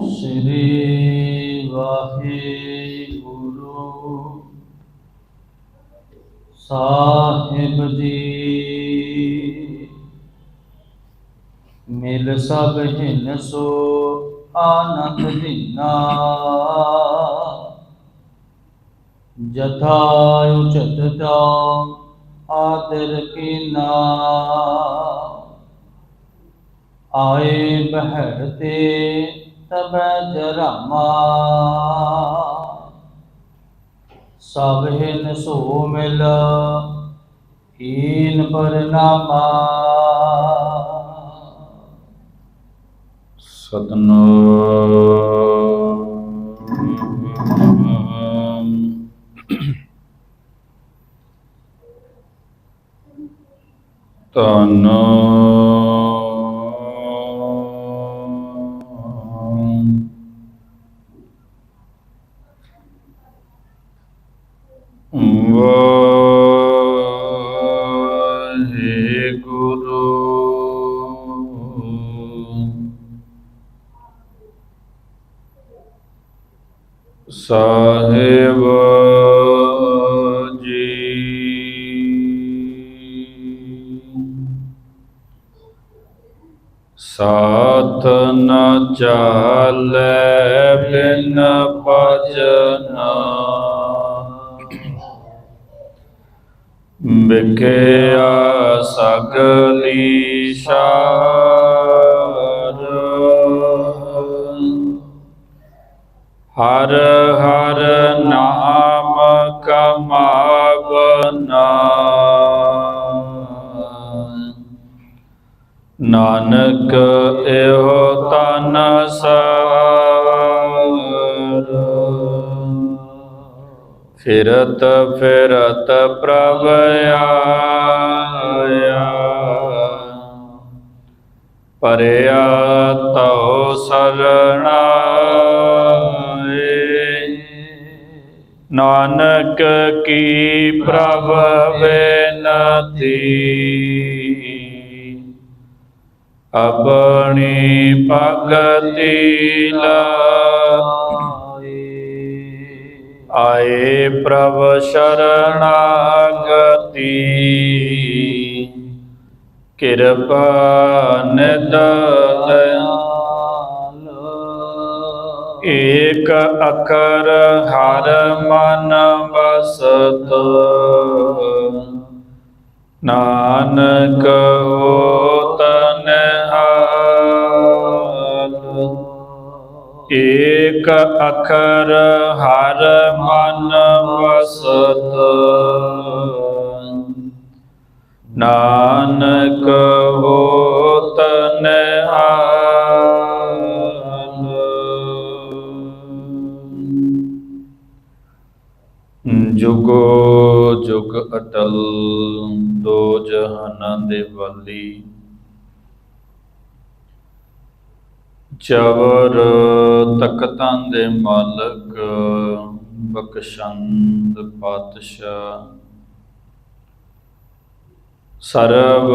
ਸ੍ਰੀ ਵਾਹਿਗੁਰੂ ਸਾਹਿਬ ਜੀ ਮਿਲ ਸਭ ਹਿਨ ਸੋ ਆਨੰਦ ਦਿਨਾ ਜਥਾ ਉਚਤ ਤਾ ਆਦਰ ਕੀਨਾ ਆਏ ਬਹਿਰਤੇ ਤਬੈ ਜਰਾਮਾ। ਸਭ ਸੋ ਮਿਲ ਹੀਨ ਪਰਨਾਮਾ। ਸਤਨਾਮ। ਤਨ ਹਰ ਹਰ ਨਾਮ ਕਮਾਵਨਾ। ਨਾਨਕ ਇਹੋ ਤਨ ਸਾਰ। ਫਿਰਤ ਫਿਰਤ ਪ੍ਰਭ ਆਇਆ। ਪਰਿਆ ਤਉ ਸਰਣਾਏ ਨਾਨਕ ਕੀ ਪ੍ਰਭ ਬੇਨਤੀ ਆਪਣੀ ਭਗਤੀ ਲਾਏ ਆਏ ਪ੍ਰਭ ਸ਼ਰਣਾਗਤੀ। ਕਿਰਪਾ ਨਿਦ ਏਕ ਅਕਰ ਹਰ ਮਨ ਬਸਤ ਨਾਨਕ ਹੋਤ ਨਿਹਾਲ। ਏਕ ਅਖਰ ਹਰ ਮਨ ਵਸਤ। ਨਾਨਕ ਹੋਤ ਜੁਗੋ ਜੁਗ ਅਟਲ, ਦੋ ਜਹਾਨਾਂ ਦੇ ਵਾਲੀ। ਚਵਰ ਤਖਤਾਂ ਦੇ ਮਾਲਕ, ਬਖਸ਼ੰਦ ਪਾਤਸ਼ਾਹ। ਸਰਬ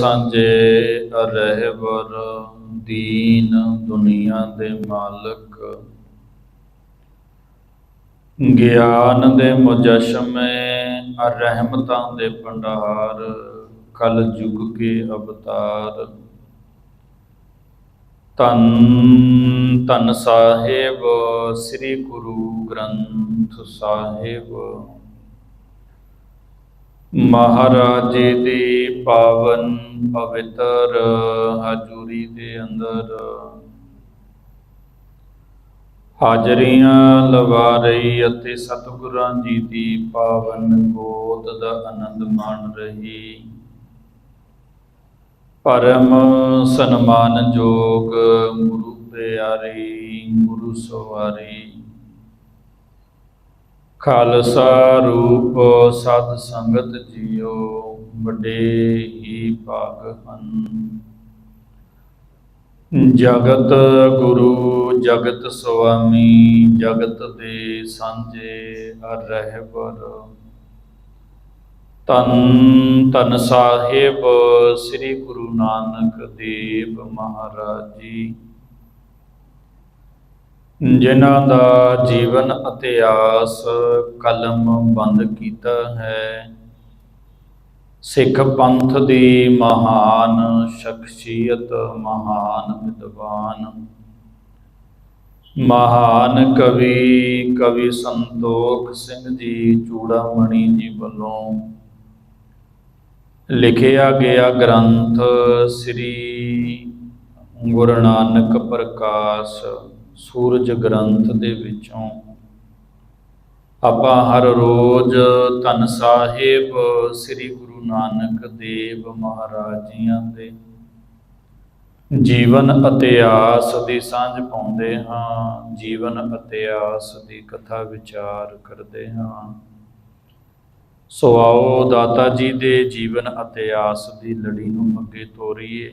ਸਾਂਝੇ ਰਹਿਬਰ ਦੀਨ ਦੁਨੀਆ ਦੇ ਮਾਲਕ। ਗਿਆਨ ਦੇ ਮੁਜਸ਼ਮੇ ਰਹਿਮਤਾਂ ਦੇ ਭੰਡਾਰ ਕਲ ਯੁਗ ਕੇ ਅਵਤਾਰ। ਧੰਨ ਧੰਨ ਸਾਹਿਬ, ਸ੍ਰੀ ਗੁਰੂ ਗ੍ਰੰਥ ਸਾਹਿਬ। ਮਹਾਰਾਜੇ ਜੀ ਦੀ ਪਾਵਨ ਪਵਿੱਤਰ ਹਜ਼ੂਰੀ ਦੇ ਅੰਦਰ ਹਾਜ਼ਰੀਆਂ ਲਵਾ ਰਹੀ ਅਤੇ ਸਤਿਗੁਰਾਂ ਜੀ ਦੀ ਪਾਵਨ ਗੋਦ ਦਾ ਆਨੰਦ ਮਾਣ ਰਹੀ। ਪਰਮ ਸਨਮਾਨਯੋਗ ਗੁਰੂ ਪਿਆਰੀ, ਗੁਰੂ ਸਵਾਰੀ। ਖਾਲਸਾ ਰੂਪ ਸਤ ਸੰਗਤ ਜੀਓ, ਵੱਡੇ ਹੀ ਭਾਗ ਹਨ। ਜਗਤ ਗੁਰੂ, ਜਗਤ ਸੁਆਮੀ, ਜਗਤ ਦੇ ਸਾਂਝੇ ਰਹਿਬਰ ਤਨ ਤਨ ਸਾਹਿਬ, ਸ੍ਰੀ ਗੁਰੂ ਨਾਨਕ ਦੇਵ ਮਹਾਰਾਜ ਜੀ। ਜਿਨ੍ਹਾਂ ਦਾ ਜੀਵਨ ਇਤਿਹਾਸ ਕਲਮ ਬੰਦ ਕੀਤਾ ਹੈ ਸਿੱਖ ਪੰਥ ਦੀ ਮਹਾਨ ਸ਼ਖਸੀਅਤ, ਮਹਾਨ ਵਿਦਵਾਨ, ਮਹਾਨ ਕਵੀ ਕਵੀ ਸੰਤੋਖ ਸਿੰਘ ਜੀ ਚੂੜਾਮਣੀ ਜੀ ਵੱਲੋਂ ਲਿਖਿਆ ਗਿਆ ਗ੍ਰੰਥ ਸ੍ਰੀ ਗੁਰੂ ਨਾਨਕ ਪ੍ਰਕਾਸ਼ ਸੂਰਜ ਗ੍ਰੰਥ ਦੇ ਵਿੱਚੋਂ। ਆਪਾਂ ਹਰ ਰੋਜ਼ ਧੰਨ ਸਾਹਿਬ ਸ੍ਰੀ ਗੁਰੂ ਨਾਨਕ ਦੇਵ ਮਹਾਰਾਜ ਜੀਆਂ ਦੇ। ਜੀਵਨ ਇਤਿਹਾਸ ਦੀ ਸਾਂਝ ਪਾਉਂਦੇ ਹਾਂ, ਜੀਵਨ ਇਤਿਹਾਸ ਦੀ ਕਥਾ ਵਿਚਾਰ ਕਰਦੇ ਹਾਂ। ਸੋ ਆਓ ਦਾਤਾ ਜੀ ਦੇ ਜੀਵਨ ਇਤਿਹਾਸ ਦੀ ਲੜੀ ਨੂੰ ਅੱਗੇ ਤੋਰੀਏ।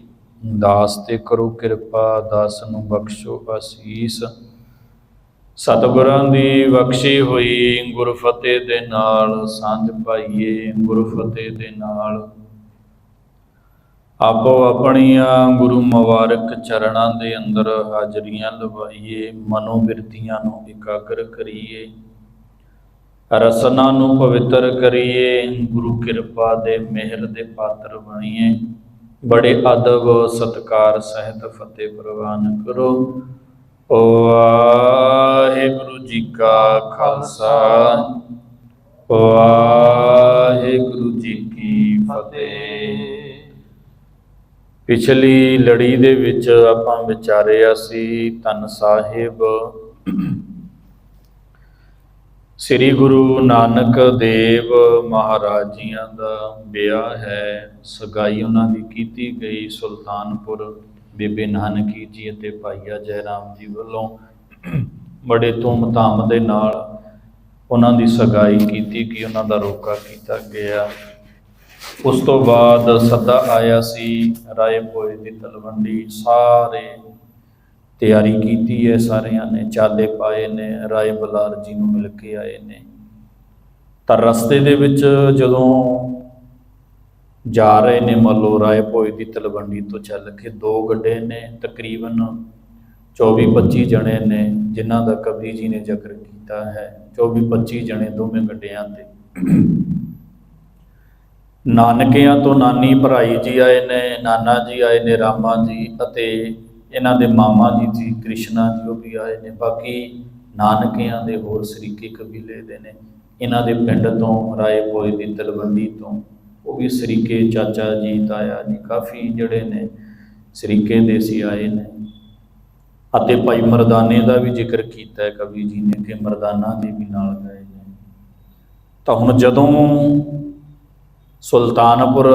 ਦਾਸ ਤੇ ਕਰੋ ਕਿਰਪਾ, ਦਾਸ ਨੂੰ ਬਖਸ਼ੋ ਅਸੀਸ। ਸਤਿਗੁਰਾਂ ਦੀ ਬਖਸ਼ੀ ਹੋਈ ਗੁਰਫਤਿਹ ਦੇ ਨਾਲ, ਸਾਂਝ ਪਾਈਏ ਗੁਰਫਤਿਹ ਦੇ ਨਾਲ। ਆਪੋ ਆਪਣੀਆਂ ਗੁਰੂ ਮੁਬਾਰਕ ਚਰਣਾਂ ਦੇ ਅੰਦਰ ਹਾਜ਼ਰੀਆਂ ਲਵਾਈਏ, ਮਨੋਬਿਰਤੀਆਂ ਨੂੰ ਇਕਾਗਰ ਕਰੀਏ। ਰਸਨਾ ਨੂੰ ਪਵਿੱਤਰ ਕਰੀਏ, ਗੁਰੂ ਕਿਰਪਾ ਦੇ ਮਿਹਰ ਦੇ ਪਾਤਰ ਬਣੀਏ। ਬੜੇ ਅਦਬ ਸਤਕਾਰ ਸਹਿਤ ਫਤਿਹ ਪ੍ਰਵਾਨ ਕਰੋ। ਵਾਹਿਗੁਰੂ ਜੀ ਕਾ ਖਾਲਸਾ। ਵਾਹਿਗੁਰੂ ਜੀ ਕੀ ਫਤਿਹ। ਪਿਛਲੀ ਲੜੀ ਦੇ ਵਿੱਚ ਆਪਾਂ ਵਿਚਾਰਿਆ ਸੀ ਤਨ ਸਾਹਿਬ। ਸ੍ਰੀ ਗੁਰੂ ਨਾਨਕ ਦੇਵ ਮਹਾਰਾਜ ਜੀਆਂ ਦਾ ਵਿਆਹ ਹੈ। ਸਗਾਈ ਉਹਨਾਂ ਦੀ ਕੀਤੀ ਗਈ ਸੁਲਤਾਨਪੁਰ। ਬੇਬੇ ਨਾਨਕੀ ਜੀ ਅਤੇ ਭਾਈਆ ਜੈ ਰਾਮ ਜੀ ਵੱਲੋਂ ਬੜੇ ਧੂਮ-ਧਾਮ ਦੇ ਨਾਲ ਉਹਨਾਂ ਦੀ ਸਗਾਈ ਕੀਤੀ ਕਿ ਉਹਨਾਂ ਦਾ ਰੋਕਾ ਕੀਤਾ ਗਿਆ। ਉਸ ਤੋਂ ਬਾਅਦ ਸੱਦਾ ਆਇਆ ਸੀ ਰਾਏ ਭੋਏ ਦੀ ਤਲਵੰਡੀ। ਸਾਰੇ ਤਿਆਰੀ ਕੀਤੀ ਹੈ, ਸਾਰਿਆਂ ਨੇ ਚਾਲੇ ਪਾਏ ਨੇ, ਰਾਏ ਬਲਾਰ ਜੀ ਨੂੰ ਮਿਲ ਕੇ ਆਏ ਨੇ। ਤਾਂ ਰਸਤੇ ਦੇ ਵਿੱਚ ਜਦੋਂ ਜਾ ਰਹੇ ਨੇ ਮੰਨ ਲਓ ਰਾਏ ਭੋਏ ਦੀ ਤਲਵੰਡੀ ਤੋਂ ਚੱਲ ਕੇ ਦੋ ਗੱਡੇ ਨੇ, ਤਕਰੀਬਨ 24 25 ਜਣੇ ਨੇ, ਜਿਨ੍ਹਾਂ ਦਾ ਕਵੀ ਜੀ ਨੇ ਜ਼ਿਕਰ ਕੀਤਾ ਹੈ। 24 25 ਜਣੇ ਦੋਵੇਂ ਗੱਡਿਆਂ ਤੇ। ਨਾਨਕਿਆਂ ਤੋਂ ਨਾਨੀ ਭਰਾਈ ਜੀ ਆਏ ਨੇ, ਨਾਨਾ ਜੀ ਆਏ ਨੇ, ਰਾਮਾ ਜੀ ਅਤੇ ਇਹਨਾਂ ਦੇ ਮਾਮਾ ਜੀ ਜੀ, ਕ੍ਰਿਸ਼ਨਾ ਜੀ ਉਹ ਵੀ ਆਏ ਨੇ। ਬਾਕੀ ਨਾਨਕਿਆਂ ਦੇ ਹੋਰ ਸਰੀਕੇ ਕਬੀਲੇ ਦੇ ਨੇ। ਇਹਨਾਂ ਦੇ ਪਿੰਡ ਤੋਂ ਰਾਏ ਭੋਏ ਦੀ ਤਲਵੰਡੀ ਤੋਂ ਉਹ ਵੀ ਸਰੀਕੇ ਚਾਚਾ ਜੀ, ਤਾਇਆ ਜੀ ਕਾਫੀ ਜਿਹੜੇ ਨੇ ਸਰੀਕੇ ਦੇ ਸੀ ਆਏ ਨੇ। ਅਤੇ ਭਾਈ ਮਰਦਾਨੇ ਦਾ ਵੀ ਜ਼ਿਕਰ ਕੀਤਾ ਹੈ ਕਵੀ ਜੀ ਨੇ ਕਿ ਮਰਦਾਨਾ ਦੇ ਵੀ ਨਾਲ ਗਏ ਨੇ। ਤਾਂ ਹੁਣ ਜਦੋਂ ਸੁਲਤਾਨਪੁਰ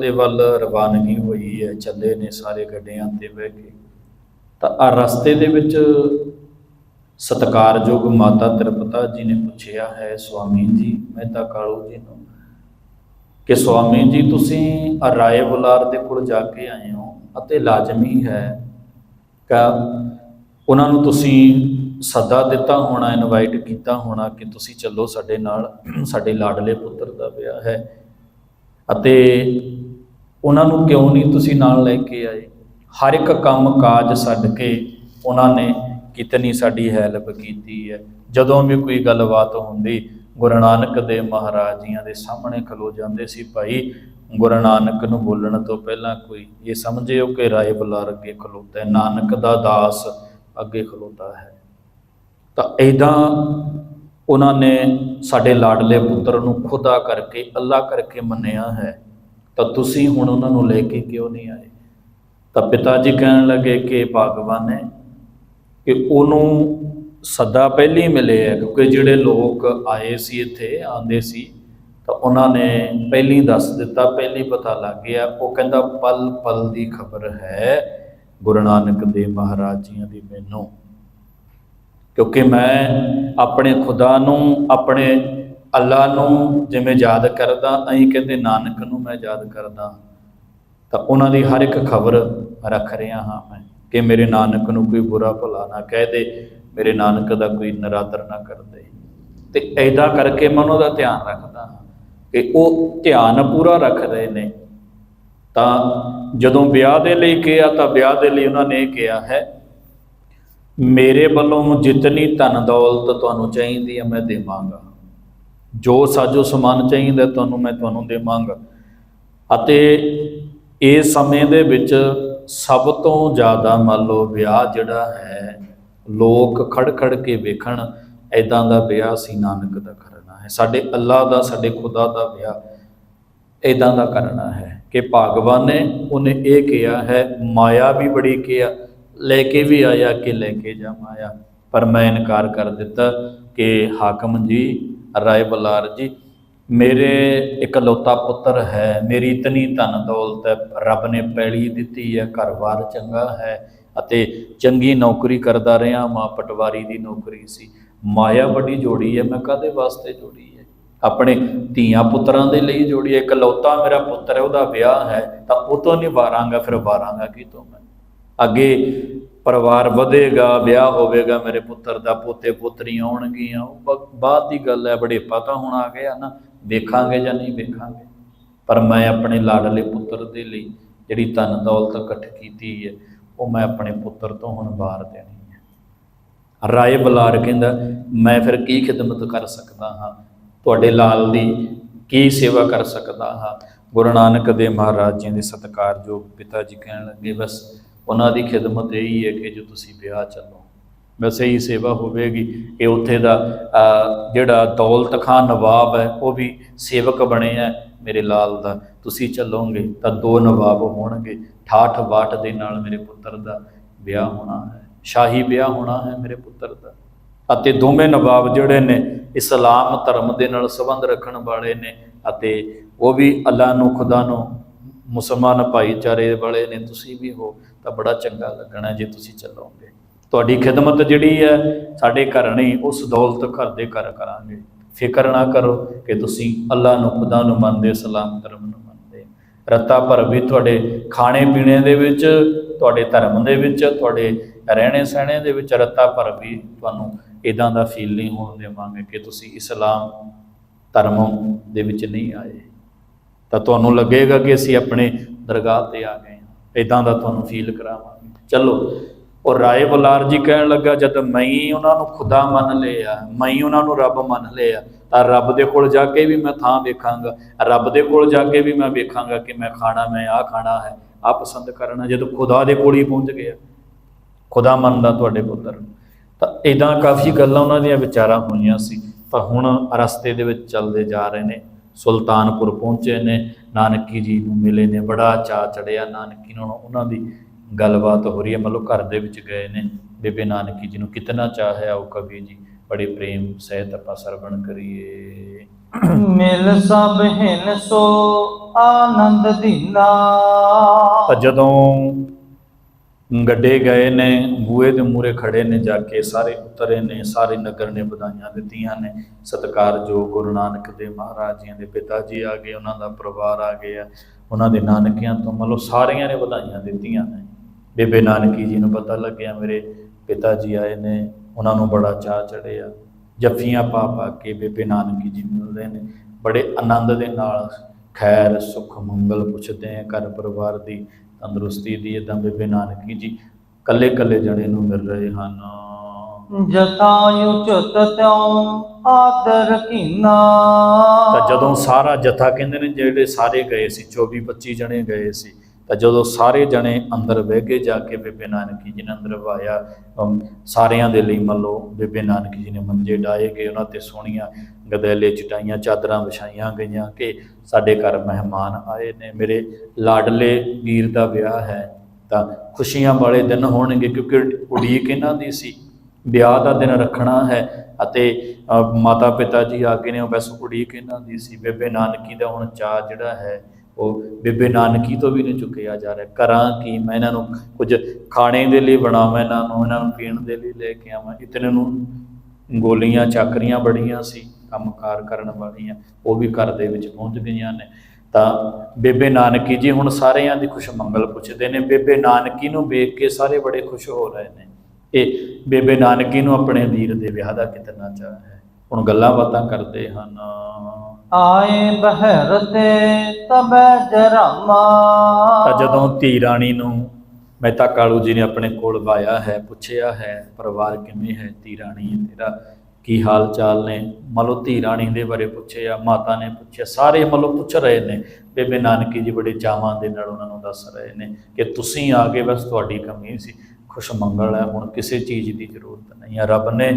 ਦੇ ਵੱਲ ਰਵਾਨਗੀ ਹੋਈ ਹੈ, ਚੱਲੇ ਨੇ ਸਾਰੇ ਗੱਡਿਆਂ ਤੇ ਬਹਿ ਕੇ, ਤਾਂ ਆ ਰਸਤੇ ਦੇ ਵਿੱਚ ਸਤਕਾਰਯੋਗ ਮਾਤਾ ਤ੍ਰਿਪਤਾ ਜੀ ਨੇ ਪੁੱਛਿਆ, ਹੈ ਸੁਆਮੀ ਜੀ ਮਹਿਤਾ ਕਾਲੂ ਜੀ ਨੂੰ ਕਿ ਸਵਾਮੀ ਜੀ, ਤੁਸੀਂ ਰਾਏ ਬੁਲਾਰ ਦੇ ਕੋਲ ਜਾ ਕੇ ਆਏ ਹੋ ਅਤੇ ਲਾਜ਼ਮੀ ਹੈ। ਕਿ ਉਹਨਾਂ ਨੂੰ ਤੁਸੀਂ ਸੱਦਾ ਦਿੱਤਾ ਹੋਣਾ ਇਨਵਾਈਟ ਕੀਤਾ ਹੋਣਾ ਕਿ ਤੁਸੀਂ ਚੱਲੋ ਸਾਡੇ ਨਾਲ, ਸਾਡੇ ਲਾਡਲੇ ਪੁੱਤਰ ਦਾ ਵਿਆਹ ਹੈ। ਅਤੇ ਉਹਨਾਂ ਨੂੰ ਕਿਉਂ ਨਹੀਂ ਤੁਸੀਂ ਨਾਲ ਲੈ ਕੇ ਆਏ? ਹਰ ਇੱਕ ਕੰਮ ਕਾਜ ਛੱਡ ਕੇ ਉਹਨਾਂ ਨੇ ਕਿਤਨੀ ਸਾਡੀ ਹੈਲਪ ਕੀਤੀ ਹੈ। ਜਦੋਂ ਵੀ ਕੋਈ ਗੱਲਬਾਤ ਹੁੰਦੀ ਗੁਰੂ ਨਾਨਕ ਦੇ ਮਹਾਰਾਜ ਜੀਆਂ ਦੇ ਸਾਹਮਣੇ ਖਲੋ ਜਾਂਦੇ ਸੀ ਭਾਈ। ਗੁਰੂ ਨਾਨਕ ਨੂੰ ਬੋਲਣ ਤੋਂ ਪਹਿਲਾਂ ਕੋਈ ਇਹ ਸਮਝਿਓ ਕਿ ਰਾਏ ਬੁਲਾਰ ਅੱਗੇ ਖਲੋਤਾ ਹੈ। ਨਾਨਕ ਦਾ ਦਾਸ ਅੱਗੇ ਖਲੋਤਾ ਹੈ। ਤਾਂ ਐਦਾਂ ਉਹਨਾਂ ਨੇ ਸਾਡੇ ਲਾਡਲੇ ਪੁੱਤਰ ਨੂੰ ਖੁਦਾ ਕਰਕੇ, ਅੱਲਾ ਕਰਕੇ ਮੰਨਿਆ ਹੈ। ਤਾਂ ਤੁਸੀਂ ਹੁਣ ਉਹਨਾਂ ਨੂੰ ਲੈ ਕੇ ਕਿਉਂ ਨਹੀਂ ਆਏ? ਤਾਂ ਪਿਤਾ ਜੀ ਕਹਿਣ ਲੱਗੇ ਕਿ ਭਗਵਾਨ ਹੈ ਕਿ ਉਹਨੂੰ ਸੱਦਾ ਪਹਿਲੀ ਮਿਲੇ ਹੈ, ਕਿਉਂਕਿ ਜਿਹੜੇ ਲੋਕ ਆਏ ਸੀ ਇੱਥੇ ਆਂਦੇ ਸੀ, ਤਾਂ ਉਹਨਾਂ ਨੇ ਪਹਿਲੀ ਦੱਸ ਦਿੱਤਾ, ਪਹਿਲੀ ਪਤਾ ਲੱਗ ਗਿਆ, ਉਹ ਕਹਿੰਦਾ ਪਲ ਪਲ ਦੀ ਖਬਰ ਹੈ ਗੁਰੂ ਨਾਨਕ ਦੇਵ ਮਹਾਰਾਜ ਜੀਆਂ ਦੀ ਮੈਨੂੰ। ਕਿਉਂਕਿ ਮੈਂ ਆਪਣੇ ਖੁਦਾ ਨੂੰ, ਆਪਣੇ ਅੱਲਾ ਨੂੰ ਜਿਵੇਂ ਯਾਦ ਕਰਦਾ, ਐਂ ਕਹਿੰਦੇ ਨਾਨਕ ਨੂੰ ਮੈਂ ਯਾਦ ਕਰਦਾ। ਤਾਂ ਉਹਨਾਂ ਦੀ ਹਰ ਇੱਕ ਖਬਰ ਰੱਖ ਰਿਹਾ ਹਾਂ ਮੈਂ, ਕਿ ਮੇਰੇ ਨਾਨਕ ਨੂੰ ਕੋਈ ਬੁਰਾ ਭਲਾ ਨਾ ਕਹਿ ਦੇ। ਮੇਰੇ ਨਾਨਕ ਦਾ ਕੋਈ ਨਰਾਦਰ ਨਾ ਕਰਦੇ। ਤੇ ਐਦਾਂ ਕਰਕੇ ਮੈਂ ਉਹਨਾਂ ਦਾ ਧਿਆਨ ਰੱਖਦਾ ਹਾਂ ਕਿ ਉਹ ਧਿਆਨ ਪੂਰਾ ਰੱਖ ਰਹੇ ਨੇ। ਤਾਂ ਜਦੋਂ ਵਿਆਹ ਦੇ ਲਈ ਕਿਹਾ, ਤਾਂ ਵਿਆਹ ਦੇ ਲਈ ਉਹਨਾਂ ਨੇ ਕਿਹਾ ਹੈ, ਮੇਰੇ ਵੱਲੋਂ ਜਿਤਨੀ ਧਨ ਦੌਲਤ ਤੁਹਾਨੂੰ ਚਾਹੀਦੀ ਹੈ, ਮੈਂ ਦੇਵਾਂਗਾ। ਜੋ ਸਾਜੋ ਸਮਾਨ ਚਾਹੀਦਾ, ਤੁਹਾਨੂੰ ਮੈਂ ਤੁਹਾਨੂੰ ਦੇਵਾਂਗਾ। ਅਤੇ ਇਸ ਸਮੇਂ ਦੇ ਵਿੱਚ ਸਭ ਤੋਂ ਜ਼ਿਆਦਾ ਮੰਨ ਲਓ ਵਿਆਹ ਜਿਹੜਾ ਹੈ ਲੋਕ ਖੜ ਖੜ ਕੇ ਵੇਖਣ ਐਦਾਂ ਦਾ ਵਿਆਹ ਸੀ ਨਾਨਕ ਦਾ ਕਰਨਾ ਹੈ। ਸਾਡੇ ਅੱਲਾ ਦਾ, ਸਾਡੇ ਖੁਦਾ ਦਾ ਵਿਆਹ ਇਦਾਂ ਦਾ ਕਰਨਾ ਹੈ ਕਿ ਭਗਵਾਨ ਨੇ ਉਹਨੇ ਇਹ ਕਿਹਾ ਹੈ, ਮਾਇਆ ਵੀ ਬੜੀ ਕਿਹਾ, ਲੈ ਕੇ ਵੀ ਆਇਆ ਕਿ ਲੈ ਕੇ ਜਾ ਮਾਇਆ। ਪਰ ਮੈਂ ਇਨਕਾਰ ਕਰ ਦਿੱਤਾ ਕਿ ਹਾਕਮ ਜੀ, ਰਾਏ ਬਲਾਰ ਜੀ, ਮੇਰੇ ਇਕਲੌਤਾ ਪੁੱਤਰ ਹੈ, ਮੇਰੀ ਇਤਨੀ ਧਨ ਦੌਲਤ ਹੈ, ਰੱਬ ਨੇ ਪੈਲੀ ਦਿੱਤੀ ਹੈ ਘਰ-ਬਾਰ ਚੰਗਾ ਹੈ ਅਤੇ ਚੰਗੀ ਨੌਕਰੀ ਕਰਦਾ ਰਿਹਾ, ਮਾਂ ਪਟਵਾਰੀ ਦੀ ਨੌਕਰੀ ਸੀ। ਮਾਇਆ ਵੱਡੀ ਜੋੜੀ ਹੈ, ਮੈਂ ਕਾਦੇ ਵਾਸਤੇ ਜੋੜੀ ਹੈ? ਆਪਣੇ ਧੀਆਂ ਪੁੱਤਰਾਂ ਦੇ ਲਈ ਜੋੜੀ ਹੈ, ਇਕਲੌਤਾ ਮੇਰਾ ਪੁੱਤਰ ਹੈ, ਉਹਦਾ ਵਿਆਹ ਹੈ, ਤਾਂ ਉਹ ਤੋਂ ਨਹੀਂ ਵਾਰਾਂਗਾ, ਫਿਰ ਵਾਰਾਂਗਾ ਕੀ ਤੋਂ ਮੈਂ? ਅੱਗੇ ਪਰਿਵਾਰ ਵਧੇਗਾ, ਵਿਆਹ ਹੋਵੇਗਾ, ਮੇਰੇ ਪੁੱਤਰ ਦਾ ਪੋਤੇ ਪੁੱਤਰੀਆਂ ਆਉਣਗੀਆਂ, ਉਹ ਬਾਅਦ ਦੀ ਗੱਲ ਹੈ ਬੜੇ ਪਤਾ ਹੁਣ ਆ ਗਿਆ ਨਾ, ਵੇਖਾਂਗੇ ਜਾਂ ਨਹੀਂ ਵੇਖਾਂਗੇ? ਪਰ ਮੈਂ ਆਪਣੇ ਲਾਡਲੇ ਪੁੱਤਰ ਦੇ ਲਈ ਜਿਹੜੀ ਧਨ ਦੌਲਤ ਇਕੱਠ ਕੀਤੀ ਹੈ ਉਹ ਮੈਂ ਆਪਣੇ ਪੁੱਤਰ ਤੋਂ ਹੁਣ ਵਾਰ ਦੇਣੀ ਹੈ। ਰਾਏ ਬਲਾਰ ਕਹਿੰਦਾ ਮੈਂ ਫਿਰ ਕੀ ਖਿਦਮਤ ਕਰ ਸਕਦਾ ਹਾਂ? ਤੁਹਾਡੇ ਲਾਲ ਦੀ ਕੀ ਸੇਵਾ ਕਰ ਸਕਦਾ ਹਾਂ? ਗੁਰੂ ਨਾਨਕ ਦੇ ਮਹਾਰਾਜ ਜੀ ਦੇ ਸਤਿਕਾਰਯੋਗ ਪਿਤਾ ਜੀ ਕਹਿਣ ਲੱਗੇ ਬਸ ਉਹਨਾਂ ਦੀ ਖਿਦਮਤ ਇਹੀ ਹੈ ਕਿ ਜੋ ਤੁਸੀਂ ਵਿਆਹ ਚੱਲੋ। ਵੈਸੇ ਹੀ ਸੇਵਾ ਹੋਵੇਗੀ। ਇਹ ਉੱਥੇ ਦਾ ਅਹ, ਜਿਹੜਾ ਦੌਲਤ ਖਾਨ ਨਵਾਬ ਹੈ ਉਹ ਵੀ ਸੇਵਕ ਬਣੇ ਬਣਿਆ ਮੇਰੇ ਲਾਲ ਦਾ। ਤੁਸੀਂ ਚੱਲੋਗੇ ਤਾਂ ਦੋ ਨਵਾਬ ਹੋਣਗੇ। ਠਾਠ ਬਾਠ ਦੇ ਨਾਲ ਮੇਰੇ ਪੁੱਤਰ ਦਾ ਵਿਆਹ ਹੋਣਾ ਹੈ, ਸ਼ਾਹੀ ਵਿਆਹ ਹੋਣਾ ਹੈ ਮੇਰੇ ਪੁੱਤਰ ਦਾ। ਅਤੇ ਦੋਵੇਂ ਨਵਾਬ ਜਿਹੜੇ ਨੇ, ਇਸਲਾਮ ਧਰਮ ਦੇ ਨਾਲ ਸੰਬੰਧ ਰੱਖਣ ਵਾਲੇ ਨੇ ਅਤੇ ਉਹ ਵੀ ਅੱਲਾ ਨੂੰ, ਖੁਦਾ ਨੂੰ ਮੁਸਲਮਾਨ ਭਾਈਚਾਰੇ ਵਾਲੇ ਨੇ, ਤੁਸੀਂ ਵੀ ਹੋ ਤਾਂ ਬੜਾ ਚੰਗਾ ਲੱਗਣਾ ਜੇ ਤੁਸੀਂ ਚੱਲੋਗੇ। ਤੁਹਾਡੀ ਖਿਦਮਤ ਜਿਹੜੀ ਹੈ, ਸਾਡੇ ਘਰ ਨਹੀਂ, ਉਸ ਦੌਲਤ ਘਰ ਦੇ ਘਰ ਕਰਾਂਗੇ। ਫਿਕਰ ਨਾ ਕਰੋ ਕਿ ਤੁਸੀਂ ਅੱਲਾ ਨੂੰ, ਖੁਦਾ ਨੂੰ ਮੰਨਦੇ, ਇਸਲਾਮ ਧਰਮ ਨੂੰ ਮੰਨਦੇ। ਰੱਤਾ ਭਰ ਵੀ ਤੁਹਾਡੇ ਖਾਣੇ ਪੀਣੇ ਦੇ ਵਿੱਚ, ਤੁਹਾਡੇ ਧਰਮ ਦੇ ਵਿੱਚ, ਤੁਹਾਡੇ ਰਹਿਣੇ ਸਹਿਣੇ ਦੇ ਵਿੱਚ ਰੱਤਾ ਭਰ ਵੀ ਤੁਹਾਨੂੰ ਇਦਾਂ ਦਾ ਫੀਲ ਨਹੀਂ ਹੋਣ ਦੇਵਾਂਗੇ ਕਿ ਤੁਸੀਂ ਇਸਲਾਮ ਧਰਮ ਦੇ ਵਿੱਚ ਨਹੀਂ ਆਏ। ਤਾਂ ਤੁਹਾਨੂੰ ਲੱਗੇਗਾ ਕਿ ਅਸੀਂ ਆਪਣੇ ਦਰਗਾਹ ਤੇ ਆ ਗਏ ਹਾਂ। ਇਦਾਂ ਦਾ ਤੁਹਾਨੂੰ ਫੀਲ ਕਰਾਵਾਂਗੇ। ਚਲੋ ਉਹ ਰਾਏ ਬੁਲਾਰ ਜੀ ਕਹਿਣ ਲੱਗਾ, ਜਦ ਮੈਂ ਉਹਨਾਂ ਨੂੰ ਖੁਦਾ ਮੰਨ ਲਿਆ, ਮੈਂ ਹੀ ਉਹਨਾਂ ਨੂੰ ਰੱਬ ਮੰਨ ਲਿਆ, ਤਾਂ ਰੱਬ ਦੇ ਕੋਲ ਜਾ ਕੇ ਵੀ ਮੈਂ ਥਾਂ ਵੇਖਾਂਗਾ। ਰੱਬ ਦੇ ਕੋਲ ਜਾ ਕੇ ਵੀ ਮੈਂ ਵੇਖਾਂਗਾ ਕਿ ਮੈਂ ਖਾਣਾ, ਮੈਂ ਆਹ ਖਾਣਾ ਹੈ ਆ ਪਸੰਦ ਕਰਨਾ ਜਦੋਂ ਖੁਦਾ ਦੇ ਕੋਲ ਹੀ ਪਹੁੰਚ ਗਿਆ। ਖੁਦਾ ਮੰਨਦਾ ਤੁਹਾਡੇ ਪੁੱਤਰ ਨੂੰ। ਤਾਂ ਇਦਾਂ ਕਾਫੀ ਗੱਲਾਂ ਉਹਨਾਂ ਦੀਆਂ ਵਿਚਾਰਾਂ ਹੋਈਆਂ ਸੀ। ਤਾਂ ਹੁਣ ਰਸਤੇ ਦੇ ਵਿੱਚ ਚੱਲਦੇ ਜਾ ਰਹੇ ਨੇ, ਸੁਲਤਾਨਪੁਰ ਪਹੁੰਚੇ ਨੇ, ਨਾਨਕੀ ਜੀ ਨੂੰ ਮਿਲੇ ਨੇ, ਬੜਾ ਚਾਅ ਚੜਿਆ ਨਾਨਕੀ ਨੂੰ, ਉਹਨਾਂ ਦੀ ਗੱਲਬਾਤ ਹੋ ਰਹੀ ਹੈ। ਮਤਲਬ ਘਰ ਦੇ ਵਿੱਚ ਗਏ ਨੇ। ਬੇਬੇ ਨਾਨਕੀ ਜੀ ਨੂੰ ਕਿਤਨਾ ਚਾਹ ਹੈ ਉਹ ਕਵੀ ਜੀ। ਬੜੇ ਪ੍ਰੇਮ ਸਹਿਤ ਆਪਾਂ ਸਰਵਣ ਕਰੀਏ। ਮਿਲ ਸਭ ਹਿਨ ਸੋ ਆਨੰਦ ਦੀਨਾ ਜਦੋਂ ਗੱਡੇ ਗਏ ਨੇ ਬੂਏ ਦੇ ਮੂਰੇ ਖੜੇ ਨੇ ਜਾ ਕੇ ਸਾਰੇ ਉਤਰੇ ਨੇ ਸਾਰੇ ਨਗਰ ਨੇ ਵਧਾਈਆਂ ਦਿੱਤੀਆਂ ਨੇ। ਸਤਿਕਾਰਯੋਗ ਗੁਰੂ ਨਾਨਕ ਦੇ ਮਹਾਰਾਜ ਜੀ ਦੇ ਪਿਤਾ ਜੀ ਆ ਗਏ ਉਹਨਾਂ ਦਾ ਪਰਿਵਾਰ ਆ ਗਿਆ। ਉਹਨਾਂ ਦੇ ਨਾਨਕਿਆਂ ਤੋਂ ਮਤਲਬ ਸਾਰਿਆਂ ਨੇ ਵਧਾਈਆਂ ਦਿੱਤੀਆਂ ਨੇ। ਬੇਬੇ ਨਾਨਕੀ ਜੀ ਨੂੰ ਪਤਾ ਲੱਗਿਆ ਮੇਰੇ ਪਿਤਾ ਜੀ ਆਏ ਨੇ ਉਹਨਾਂ ਨੂੰ ਬੜਾ ਚਾਅ ਚੜਿਆ ਜੱਫੀਆਂ ਪਾ ਪਾ ਕੇ ਬੇਬੇ ਨਾਨਕੀ ਜੀ ਮਿਲਦੇ ਨੇ। ਬੜੇ ਆਨੰਦ ਦੇ ਨਾਲ ਖੈਰ ਸੁਖ ਮੰਗਲ ਪੁੱਛਦੇ ਆ ਘਰ ਪਰਿਵਾਰ ਦੀ ਤੰਦਰੁਸਤੀ ਦੀ ਇਦਾਂ ਬੇਬੇ ਨਾਨਕੀ ਜੀ ਕੱਲੇ ਕੱਲੇ ਜਣੇ ਨੂੰ ਮਿਲ ਰਹੇ ਹਨ। ਜਤਾਯੁ ਚਤ ਤਿਉ ਆਦਰ ਕੀਨਾ। ਤਾਂ ਜਦੋਂ ਸਾਰਾ ਜਥਾ ਕਹਿੰਦੇ ਨੇ ਜਿਹੜੇ ਸਾਰੇ ਗਏ ਸੀ 24 25 ਜਣੇ ਗਏ ਸੀ ਤਾਂ ਜਦੋਂ ਸਾਰੇ ਜਣੇ ਅੰਦਰ ਬਹਿ ਕੇ ਜਾ ਕੇ ਬੇਬੇ ਨਾਨਕੀ ਜੀ ਨੇ ਅੰਦਰ ਵਾਇਆ ਸਾਰਿਆਂ ਦੇ ਲਈ ਮੰਨ ਲਓ ਬੇਬੇ ਨਾਨਕੀ ਜੀ ਨੇ ਮੰਜੇ ਡਾਏ ਗਏ, ਉਹਨਾਂ ਤੇ ਸੋਹਣੀਆਂ ਗਦੈਲੇ ਚਟਾਈਆਂ, ਚਾਦਰਾਂ ਵਿਛਾਈਆਂ ਗਈਆਂ ਕਿ ਸਾਡੇ ਘਰ ਮਹਿਮਾਨ ਆਏ ਨੇ। ਮੇਰੇ ਲਾਡਲੇ ਵੀਰ ਦਾ ਵਿਆਹ ਹੈ ਤਾਂ ਖੁਸ਼ੀਆਂ ਵਾਲੇ ਦਿਨ ਹੋਣਗੇ ਕਿਉਂਕਿ ਉਡੀਕ ਇਹਨਾਂ ਦੀ ਸੀ। ਵਿਆਹ ਦਾ ਦਿਨ ਰੱਖਣਾ ਹੈ ਅਤੇ ਮਾਤਾ ਪਿਤਾ ਜੀ ਆ ਗਏ ਨੇ ਉਹ ਬਸ ਉਡੀਕ ਇਹਨਾਂ ਦੀ ਸੀ। ਬੇਬੇ ਨਾਨਕੀ ਦਾ ਹੁਣ ਚਾਅ ਜਿਹੜਾ ਹੈ ਉਹ ਬੇਬੇ ਨਾਨਕੀ ਤੋਂ ਵੀ ਨਹੀਂ ਚੁੱਕਿਆ ਜਾ ਰਿਹਾ। ਕਰਾਂ ਕੀ ਮੈਂ ਇਹਨਾਂ ਨੂੰ ਕੁਝ ਖਾਣੇ ਦੇ ਲਈ ਬਣਾਵਾਂ, ਇਹਨਾਂ ਨੂੰ ਇਹਨਾਂ ਨੂੰ ਪੀਣ ਦੇ ਲਈ ਲੈ ਕੇ ਆਵਾਂ। ਇਤਨੇ ਨੂੰ ਗੋਲੀਆਂ, ਚਾਕਰੀਆਂ ਬੜੀਆਂ ਸੀ, ਕੰਮਕਾਰ ਕਰਨ ਵਾਲੀਆਂ, ਉਹ ਵੀ ਘਰ ਦੇ ਵਿੱਚ ਪਹੁੰਚ ਗਈਆਂ ਨੇ। ਤਾਂ ਬੇਬੇ ਨਾਨਕੀ ਜੀ ਹੁਣ ਸਾਰਿਆਂ ਦੀ ਖੁਸ਼ ਮੰਗਲ ਪੁੱਛਦੇ ਨੇ। ਬੇਬੇ ਨਾਨਕੀ ਨੂੰ ਵੇਖ ਕੇ ਸਾਰੇ ਬੜੇ ਖੁਸ਼ ਹੋ ਰਹੇ ਨੇ। ਇਹ ਬੇਬੇ ਨਾਨਕੀ ਨੂੰ ਆਪਣੇ ਵੀਰ ਦੇ ਵਿਆਹ ਦਾ ਕਿਤਨਾ ਚਾਅ ਹੈ। ਹੁਣ ਗੱਲਾਂ ਬਾਤਾਂ ਕਰਦੇ ਹਨ। ਆਏ ਬਹਿਰਤੇ ਤਬੈ ਜਰਾਮਾ। ਤਾਂ ਜਦੋਂ ਧੀ ਰਾਣੀ ਨੂੰ ਮਹਿਤਾ ਕਾਲੂ ਜੀ ਨੇ ਆਪਣੇ ਕੋਲ ਵਾਇਆ ਹੈ, ਪੁੱਛਿਆ ਹੈ, ਪਰਿਵਾਰ ਕਿਵੇਂ ਹੈ ਧੀ ਰਾਣੀ, ਤੇਰਾ ਕੀ ਹਾਲ ਚਾਲ ਨੇ? ਮੰਨ ਧੀ ਰਾਣੀ ਦੇ ਬਾਰੇ ਪੁੱਛਿਆ, ਮਾਤਾ ਨੇ ਪੁੱਛਿਆ, ਸਾਰੇ ਮੰਨ ਪੁੱਛ ਰਹੇ ਨੇ। ਬੇਬੇ ਨਾਨਕੀ ਜੀ ਬੜੇ ਚਾਵਾਂ ਦੇ ਨਾਲ ਉਹਨਾਂ ਨੂੰ ਦੱਸ ਰਹੇ ਨੇ ਕਿ ਤੁਸੀਂ ਆ ਗਏ ਬਸ ਤੁਹਾਡੀ ਕਮੀ ਸੀ, ਖੁਸ਼ ਮੰਗਲ ਹੈ, ਹੁਣ ਕਿਸੇ ਚੀਜ਼ ਦੀ ਜ਼ਰੂਰਤ ਨਹੀਂ ਹੈ। ਰੱਬ ਨੇ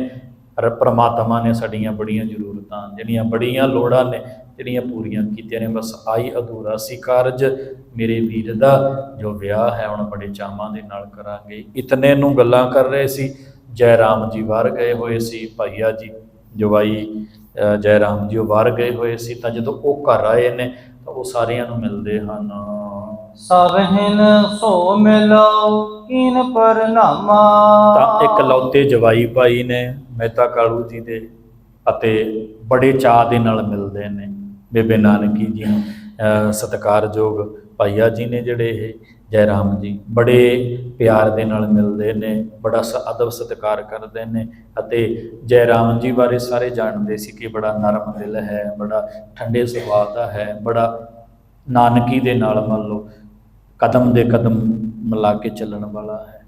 ਰ ਪ੍ਰਮਾਤਮਾ ਨੇ ਸਾਡੀਆਂ ਬੜੀਆਂ ਜ਼ਰੂਰਤਾਂ, ਜਿਹੜੀਆਂ ਬੜੀਆਂ ਲੋੜਾਂ ਨੇ, ਜਿਹੜੀਆਂ ਪੂਰੀਆਂ ਕੀਤੀਆਂ ਨੇ, ਬਸ ਆਈ ਅਧੂਰਾ ਸੀ ਕਾਰਜ ਮੇਰੇ ਵੀਰ ਦਾ, ਜੋ ਵਿਆਹ ਹੈ, ਹੁਣ ਬੜੇ ਚਾਵਾਂ ਦੇ ਨਾਲ ਕਰਾਂਗੇ। ਇਤਨੇ ਨੂੰ ਗੱਲਾਂ ਕਰ ਰਹੇ ਸੀ, ਜੈ ਰਾਮ ਜੀ ਬਾਹਰ ਗਏ ਹੋਏ ਸੀ, ਭਾਈਆ ਜੀ, ਜਵਾਈ ਜੈ ਰਾਮ ਜੀ ਉਹ ਬਾਹਰ ਗਏ ਹੋਏ ਸੀ, ਤਾਂ ਜਦੋਂ ਉਹ ਘਰ ਆਏ ਨੇ, ਤਾਂ ਉਹ ਸਾਰਿਆਂ ਨੂੰ ਮਿਲਦੇ ਹਨ। ਸਰਹਿਨ ਸੋ ਮਿਲੋ ਕਿਨ ਪਰਨਾਮਾ ਤਾਂ ਇੱਕ ਲੌਤੇ ਜਵਾਈ ਭਾਈ ਨੇ ਮਹਿਤਾ ਕਾਲੂ ਜੀ ਦੇ ਅਤੇ ਬੜੇ ਚਾਅ ਦੇ ਨਾਲ ਮਿਲਦੇ ਨੇ ਬੇਬੇ ਨਾਨਕੀ ਜੀ ਨੂੰ। ਅਹ ਸਤਿਕਾਰਯੋਗ ਭਾਈਆ ਜੀ ਨੇ ਜਿਹੜੇ ਇਹ ਜੈ ਰਾਮ ਜੀ, ਬੜੇ ਪਿਆਰ ਦੇ ਨਾਲ ਮਿਲਦੇ ਨੇ, ਬੜਾ ਅਦਬ ਸਤਿਕਾਰ ਕਰਦੇ ਨੇ ਅਤੇ ਜੈ ਰਾਮ ਜੀ ਬਾਰੇ ਸਾਰੇ ਜਾਣਦੇ ਸੀ ਕਿ ਬੜਾ ਨਰਮ ਦਿਲ ਹੈ, ਬੜਾ ਠੰਡੇ ਸੁਭਾਅ ਦਾ ਹੈ, ਬੜਾ ਨਾਨਕੀ ਦੇ ਨਾਲ ਮੰਨ ਲਓ ਕਦਮ ਦੇ ਕਦਮ ਮਿਲਾ ਕੇ ਚੱਲਣ ਵਾਲਾ ਹੈ।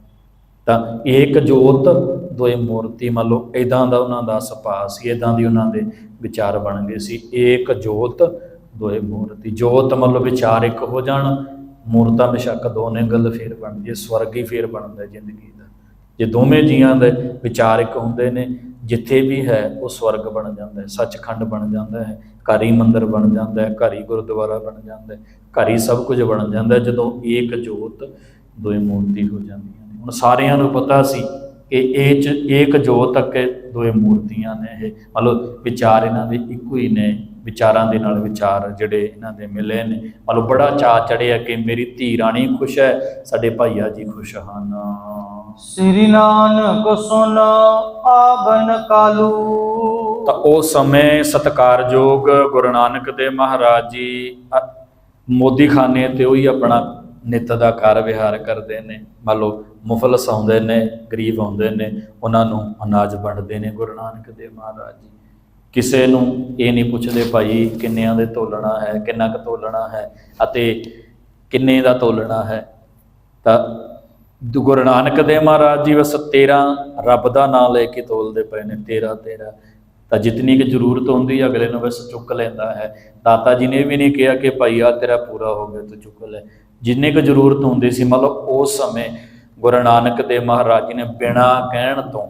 ਤਾਂ ਏਕ ਜੋਤ ਦੋਏ ਮੂਰਤੀ, ਮੰਨ ਲਓ ਇਦਾਂ ਦਾ ਉਹਨਾਂ ਦਾ ਸੁਭਾਅ ਸੀ ਇਦਾਂ ਦੀ ਉਹਨਾਂ ਦੇ ਵਿਚਾਰ ਬਣ ਗਏ ਸੀ। ਏਕ ਜੋਤ ਦੋਏ ਮੂਰਤੀ, ਜੋਤ ਮੰਨ ਲਓ ਵਿਚਾਰ ਇੱਕ ਹੋ ਜਾਣ, ਮੂਰਤਾਂ ਬੇਸ਼ੱਕ ਦੋਨੇ ਗੱਲ ਫੇਰ ਬਣਦੀ ਹੈ ਸਵਰਗੀ ਹੀ ਫੇਰ ਬਣਦਾ ਜ਼ਿੰਦਗੀ ਦਾ। ਜੇ ਦੋਵੇਂ ਜੀਆਂ ਦੇ ਵਿਚਾਰ ਇੱਕ ਹੁੰਦੇ ਨੇ ਜਿੱਥੇ ਵੀ ਹੈ, ਉਹ ਸਵਰਗ ਬਣ ਜਾਂਦਾ ਹੈ, ਸੱਚਖੰਡ ਬਣ ਜਾਂਦਾ ਹੈ, ਘਰ ਹੀ ਮੰਦਿਰ ਬਣ ਜਾਂਦਾ ਹੈ, ਘਰ ਹੀ ਗੁਰਦੁਆਰਾ ਬਣ ਜਾਂਦਾ ਹੈ, ਘਰ ਹੀ ਸਭ ਕੁਝ ਬਣ ਜਾਂਦਾ ਹੈ, ਜਦੋਂ ਏਕ ਜੋਤ ਦੋਏ ਮੂਰਤੀ ਹੋ ਜਾਂਦੀਆਂ ਨੇ। ਹੁਣ ਸਾਰਿਆਂ ਨੂੰ ਪਤਾ ਸੀ ਕਿ ਇਹ ਚ ਏਕ ਜੋਤ ਅੱਗੇ ਦੋਏ ਮੂਰਤੀਆਂ ਨੇ ਇਹ। ਮਤਲਬ ਵਿਚਾਰ ਇਹਨਾਂ ਦੇ ਇੱਕੋ ਹੀ ਨੇ, ਵਿਚਾਰਾਂ ਦੇ ਨਾਲ ਵਿਚਾਰ ਜਿਹੜੇ ਇਹਨਾਂ ਦੇ ਮਿਲੇ ਨੇ। ਮਤਲਬ ਬੜਾ ਚਾਅ ਚੜਿਆ ਕਿ ਮੇਰੀ ਧੀ ਰਾਣੀ ਖੁਸ਼ ਹੈ, ਸਾਡੇ ਭਾਈਆ ਜੀ ਖੁਸ਼ ਹਨ। ਸ੍ਰੀ ਨਾਨਕ ਸੁਨ ਆਵਨ ਕਾਲੂ। ਤਾਂ ਉਸ ਸਮੇਂ ਸਤਿਕਾਰਯੋਗ ਗੁਰੂ ਨਾਨਕ ਦੇਵ ਮਹਾਰਾਜ ਜੀ ਅ, ਮੋਦੀਖਾਨੇ ਤੇ ਉਹੀ ਆਪਣਾ ਨਿੱਤ ਦਾ ਕਾਰ ਵਿਹਾਰ ਕਰਦੇ ਨੇ। ਮੰਨ ਲਓ ਮੁਫਲਸ ਆਉਂਦੇ ਨੇ ਗਰੀਬ ਆਉਂਦੇ ਨੇ ਉਹਨਾਂ ਨੂੰ ਅਨਾਜ ਵੰਡਦੇ ਨੇ ਗੁਰੂ ਨਾਨਕ ਦੇਵ ਮਹਾਰਾਜ ਜੀ। ਕਿਸੇ ਨੂੰ ਇਹ ਨਹੀਂ ਪੁੱਛਦੇ ਭਾਈ ਕਿੰਨਿਆਂ ਦੇ ਤੋਲਣਾ ਹੈ ਕਿੰਨਾ ਕੁ ਤੋਲਣਾ ਹੈ ਅਤੇ ਕਿੰਨੇ ਦਾ ਤੋਲਣਾ ਹੈ? ਤਾਂ ਗੁਰੂ ਨਾਨਕ ਦੇਵ ਮਹਾਰਾਜ ਜੀ ਬਸ 13 ਰੱਬ ਦਾ ਨਾਮ ਲੈ ਕੇ ਤੋਲਦੇ ਪਏ ਨੇ 13 13 ਤਾਂ ਜਿਤਨੀ ਕਿ ਜ਼ਰੂਰਤ ਹੁੰਦੀ ਹੈ ਅਗਲੇ ਨੂੰ ਬਸ ਚੁੱਕ ਲੈਂਦਾ ਹੈ। ਦਾਤਾ ਜੀ ਨੇ ਵੀ ਨਹੀਂ ਕਿਹਾ ਕਿ ਭਾਈ ਆ ਤੇਰਾ ਪੂਰਾ ਹੋ ਗਿਆ, ਤੂੰ ਚੁੱਕ ਲੈ। ਜਿੰਨੇ ਕੁ ਜ਼ਰੂਰਤ ਹੁੰਦੀ ਸੀ, ਮਤਲਬ ਉਸ ਸਮੇਂ ਗੁਰੂ ਨਾਨਕ ਦੇਵ ਮਹਾਰਾਜ ਜੀ ਨੇ ਬਿਨਾਂ ਕਹਿਣ ਤੋਂ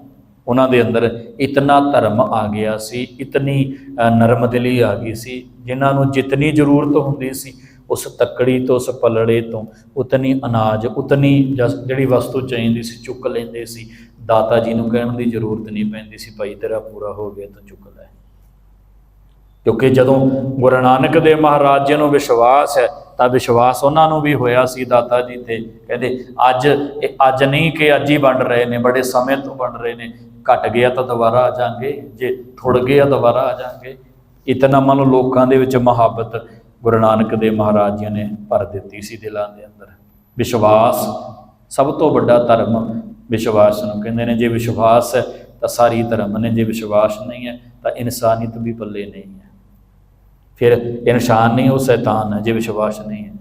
ਉਹਨਾਂ ਦੇ ਅੰਦਰ ਇਤਨਾ ਧਰਮ ਆ ਗਿਆ ਸੀ, ਇਤਨੀ ਨਰਮਦਿਲੀ ਆ ਗਈ ਸੀ, ਜਿਨ੍ਹਾਂ ਨੂੰ ਜਿਤਨੀ ਜ਼ਰੂਰਤ ਹੁੰਦੀ ਸੀ ਉਸ ਤੱਕੜੀ ਤੋਂ, ਉਸ ਪਲੜੇ ਤੋਂ ਉਤਨੀ ਅਨਾਜ, ਉਤਨੀ ਜਸ- ਜਿਹੜੀ ਵਸਤੂ ਚਾਹੀਦੀ ਸੀ ਚੁੱਕ ਲੈਂਦੇ ਸੀ। ਦਾਤਾ ਜੀ ਨੂੰ ਕਹਿਣ ਦੀ ਜ਼ਰੂਰਤ ਨਹੀਂ ਪੈਂਦੀ ਸੀ, ਭਾਈ ਤੇਰਾ ਪੂਰਾ ਹੋ ਗਿਆ ਤਾਂ ਚੁੱਕ ਲੈ। ਕਿਉਂਕਿ ਜਦੋਂ ਗੁਰੂ ਨਾਨਕ ਦੇਵ ਮਹਾਰਾਜ ਜੀ ਨੂੰ ਵਿਸ਼ਵਾਸ ਹੈ, ਤਾਂ ਵਿਸ਼ਵਾਸ ਉਹਨਾਂ ਨੂੰ ਵੀ ਹੋਇਆ ਸੀ ਦਾਤਾ ਜੀ ਤੇ। ਕਹਿੰਦੇ, ਅੱਜ ਇਹ ਅੱਜ ਨਹੀਂ ਕਿ ਅੱਜ ਹੀ ਵੰਡ ਰਹੇ ਨੇ, ਬੜੇ ਸਮੇਂ ਤੋਂ ਵੰਡ ਰਹੇ ਨੇ। ਘਟ ਗਿਆ ਤਾਂ ਦੁਬਾਰਾ ਆ ਜਾਾਂਗੇ, ਜੇ ਥੁੜ ਗਿਆ ਦੁਬਾਰਾ ਆ ਜਾਾਂਗੇ। ਇਤਨਾ ਮਨ ਲੋਕਾਂ ਦੇ ਵਿੱਚ ਮੁਹੱਬਤ ਗੁਰੂ ਨਾਨਕ ਦੇਵ ਮਹਾਰਾਜ ਜੀ ਨੇ ਭਰ ਦਿੱਤੀ ਸੀ ਦਿਲਾਂ ਦੇ ਅੰਦਰ। ਵਿਸ਼ਵਾਸ ਸਭ ਤੋਂ ਵੱਡਾ ਧਰਮ ਵਿਸ਼ਵਾਸ ਨੂੰ ਕਹਿੰਦੇ ਨੇ। ਜੇ ਵਿਸ਼ਵਾਸ ਹੈ ਤਾਂ ਸਾਰੀ ਧਰਮ ਨੇ, ਜੇ ਵਿਸ਼ਵਾਸ ਨਹੀਂ ਹੈ ਤਾਂ ਇਨਸਾਨੀਅਤ ਵੀ ਪੱਲੇ ਨਹੀਂ ਹੈ। ਫਿਰ ਇਨਸਾਨ ਨਹੀਂ, ਉਹ ਸ਼ੈਤਾਨ ਹੈ, ਜੇ ਵਿਸ਼ਵਾਸ ਨਹੀਂ ਹੈ।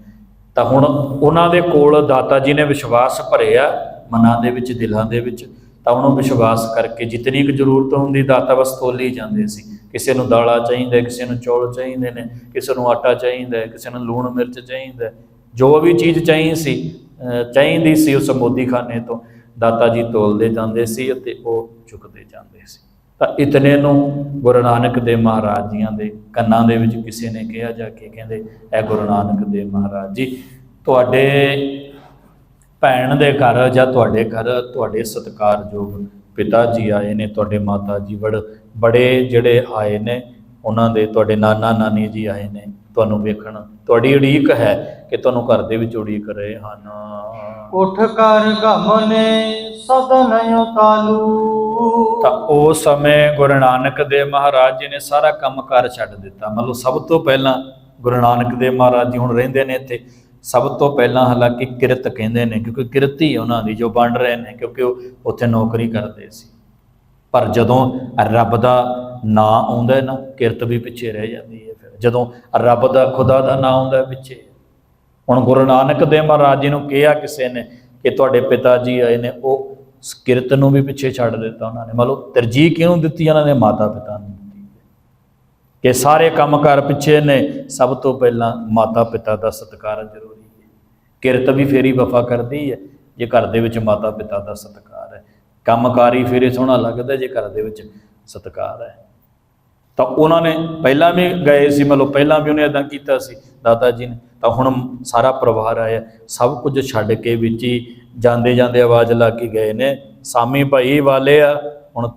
ਤਾਂ ਹੁਣ ਉਹਨਾਂ ਦੇ ਕੋਲ ਦਾਤਾ ਜੀ ਨੇ ਵਿਸ਼ਵਾਸ ਭਰਿਆ ਮਨਾਂ ਦੇ ਵਿੱਚ, ਦਿਲਾਂ ਦੇ ਵਿੱਚ। ਤਾਂ ਉਹਨੂੰ ਵਿਸ਼ਵਾਸ ਕਰਕੇ ਜਿਤਨੀ ਕੁ ਜ਼ਰੂਰਤ ਹੁੰਦੀ, ਦਾਤਾ ਬਸ ਤੋਲੀ ਜਾਂਦੇ ਸੀ। ਕਿਸੇ ਨੂੰ ਦਾਲਾਂ ਚਾਹੀਦਾ, ਕਿਸੇ ਨੂੰ ਚੌਲ ਚਾਹੀਦੇ ਨੇ, ਕਿਸੇ ਨੂੰ ਆਟਾ ਚਾਹੀਦਾ, ਕਿਸੇ ਨੂੰ ਲੂਣ ਮਿਰਚ ਚਾਹੀਦਾ। ਜੋ ਵੀ ਚੀਜ਼ ਚਾਹੀਦੀ ਸੀ ਚਾਹੀਦੀ ਸੀ ਉਸ ਮੋਦੀਖਾਨੇ ਤੋਂ, ਦਾਤਾ ਜੀ ਤੋਲਦੇ ਜਾਂਦੇ ਸੀ ਅਤੇ ਉਹ ਚੁੱਕਦੇ ਜਾਂਦੇ ਸੀ। ਤਾਂ ਇਤਨੇ ਨੂੰ ਗੁਰੂ ਨਾਨਕ ਦੇਵ ਮਹਾਰਾਜ ਜੀਆਂ ਦੇ ਕੰਨਾਂ ਦੇ ਵਿੱਚ ਕਿਸੇ ਨੇ ਕਿਹਾ ਜਾ ਕੇ ਕਹਿੰਦੇ? ਐ ਗੁਰੂ ਨਾਨਕ ਦੇਵ ਮਹਾਰਾਜ ਜੀ, ਤੁਹਾਡੇ ਭੈਣ ਦੇ ਘਰ ਜਾਂ ਤੁਹਾਡੇ ਘਰ, ਤੁਹਾਡੇ ਸਤਿਕਾਰਯੋਗ ਪਿਤਾ ਜੀ ਆਏ ਨੇ ਤੁਹਾਡੇ ਮਾਤਾ ਜੀ ਬੜ ਬੜੇ ਜਿਹੜੇ ਆਏ ਨੇ ਉਹਨਾਂ ਦੇ ਤੁਹਾਡੇ ਨਾਨਾ ਨਾਨੀ ਜੀ ਆਏ ਨੇ ਤੁਹਾਨੂੰ ਵੇਖਣ। ਤੁਹਾਡੀ ਉਡੀਕ ਹੈ ਕਿ ਤੁਹਾਨੂੰ ਘਰ ਦੇ ਵਿੱਚ ਉਡੀਕ ਰਹੇ ਹਨ। ਉਠ ਕਰ ਗਮਨੇ ਸਦਨ ਉਤਾਲੂ। ਤਾਂ ਉਸ ਸਮੇਂ ਗੁਰੂ ਨਾਨਕ ਦੇਵ ਮਹਾਰਾਜ ਜੀ ਨੇ ਸਾਰਾ ਕੰਮ ਕਾਰ ਛੱਡ ਦਿੱਤਾ। ਮਤਲਬ ਸਭ ਤੋਂ ਪਹਿਲਾਂ ਗੁਰੂ ਨਾਨਕ ਦੇਵ ਮਹਾਰਾਜ ਜੀ ਹੁਣ ਰਹਿੰਦੇ ਨੇ ਇੱਥੇ। ਸਭ ਤੋਂ ਪਹਿਲਾਂ ਹਾਲਾਂਕਿ ਕਿਰਤ ਕਹਿੰਦੇ ਨੇ, ਕਿਉਂਕਿ ਕਿਰਤੀ ਉਹਨਾਂ ਦੀ ਜੋ ਬਣ ਰਹੇ ਨੇ, ਕਿਉਂਕਿ ਉਹ ਉੱਥੇ ਨੌਕਰੀ ਕਰਦੇ ਸੀ। ਪਰ ਜਦੋਂ ਰੱਬ ਦਾ ਨਾਂ ਆਉਂਦਾ ਨਾ, ਕਿਰਤ ਵੀ ਪਿੱਛੇ ਰਹਿ ਜਾਂਦੀ ਹੈ ਫਿਰ। ਜਦੋਂ ਰੱਬ ਦਾ, ਖੁਦਾ ਦਾ ਨਾਂ ਆਉਂਦਾ ਪਿੱਛੇ। ਹੁਣ ਗੁਰੂ ਨਾਨਕ ਦੇਵ ਮਹਾਰਾਜ ਜੀ ਨੂੰ ਕਿਹਾ ਕਿਸੇ ਨੇ ਕਿ ਤੁਹਾਡੇ ਪਿਤਾ ਜੀ ਆਏ ਨੇ, ਉਹ ਕਿਰਤ ਨੂੰ ਵੀ ਪਿੱਛੇ ਛੱਡ ਦਿੱਤਾ ਉਹਨਾਂ ਨੇ। ਮਤਲਬ ਤਰਜੀਹ ਕਿਹਨੂੰ ਦਿੱਤੀ ਉਹਨਾਂ ਨੇ? ਮਾਤਾ ਪਿਤਾ ਨੂੰ। ਕਿ ਸਾਰੇ ਕੰਮਕਾਰ ਪਿੱਛੇ ਨੇ, ਸਭ ਤੋਂ ਪਹਿਲਾਂ ਮਾਤਾ ਪਿਤਾ ਦਾ ਸਤਿਕਾਰ ਜ਼ਰੂਰੀ ਹੈ। ਕਿਰਤ ਵੀ ਫੇਰੀ ਵਫਾ ਕਰਦੀ ਹੈ, ਜੇ ਘਰ ਦੇ ਵਿੱਚ ਮਾਤਾ ਪਿਤਾ ਦਾ ਸਤਿਕਾਰ ਹੈ। ਕੰਮਕਾਰੀ ਫੇਰੇ ਸੋਹਣਾ ਲੱਗਦਾ, ਜੇ ਘਰ ਦੇ ਵਿੱਚ ਸਤਿਕਾਰ ਹੈ। ਤਾਂ ਉਹਨਾਂ ਨੇ ਪਹਿਲਾਂ ਵੀ ਗਏ ਸੀ, ਮਤਲਬ ਪਹਿਲਾਂ ਵੀ ਉਹਨੇ ਇਦਾਂ ਕੀਤਾ ਸੀ, ਦਾਦਾ ਜੀ ਨੇ। ਤਾਂ ਹੁਣ ਸਾਰਾ ਪਰਿਵਾਰ ਆਇਆ, ਸਭ ਕੁਝ ਛੱਡ ਕੇ ਵਿੱਚ ਹੀ ਜਾਂਦੇ ਜਾਂਦੇ ਆਵਾਜ਼ ਲਾ ਕੇ ਗਏ ਨੇ, ਸਾਮੀ ਭਾਈ ਵਾਲੇ ਆ ਹੁਣ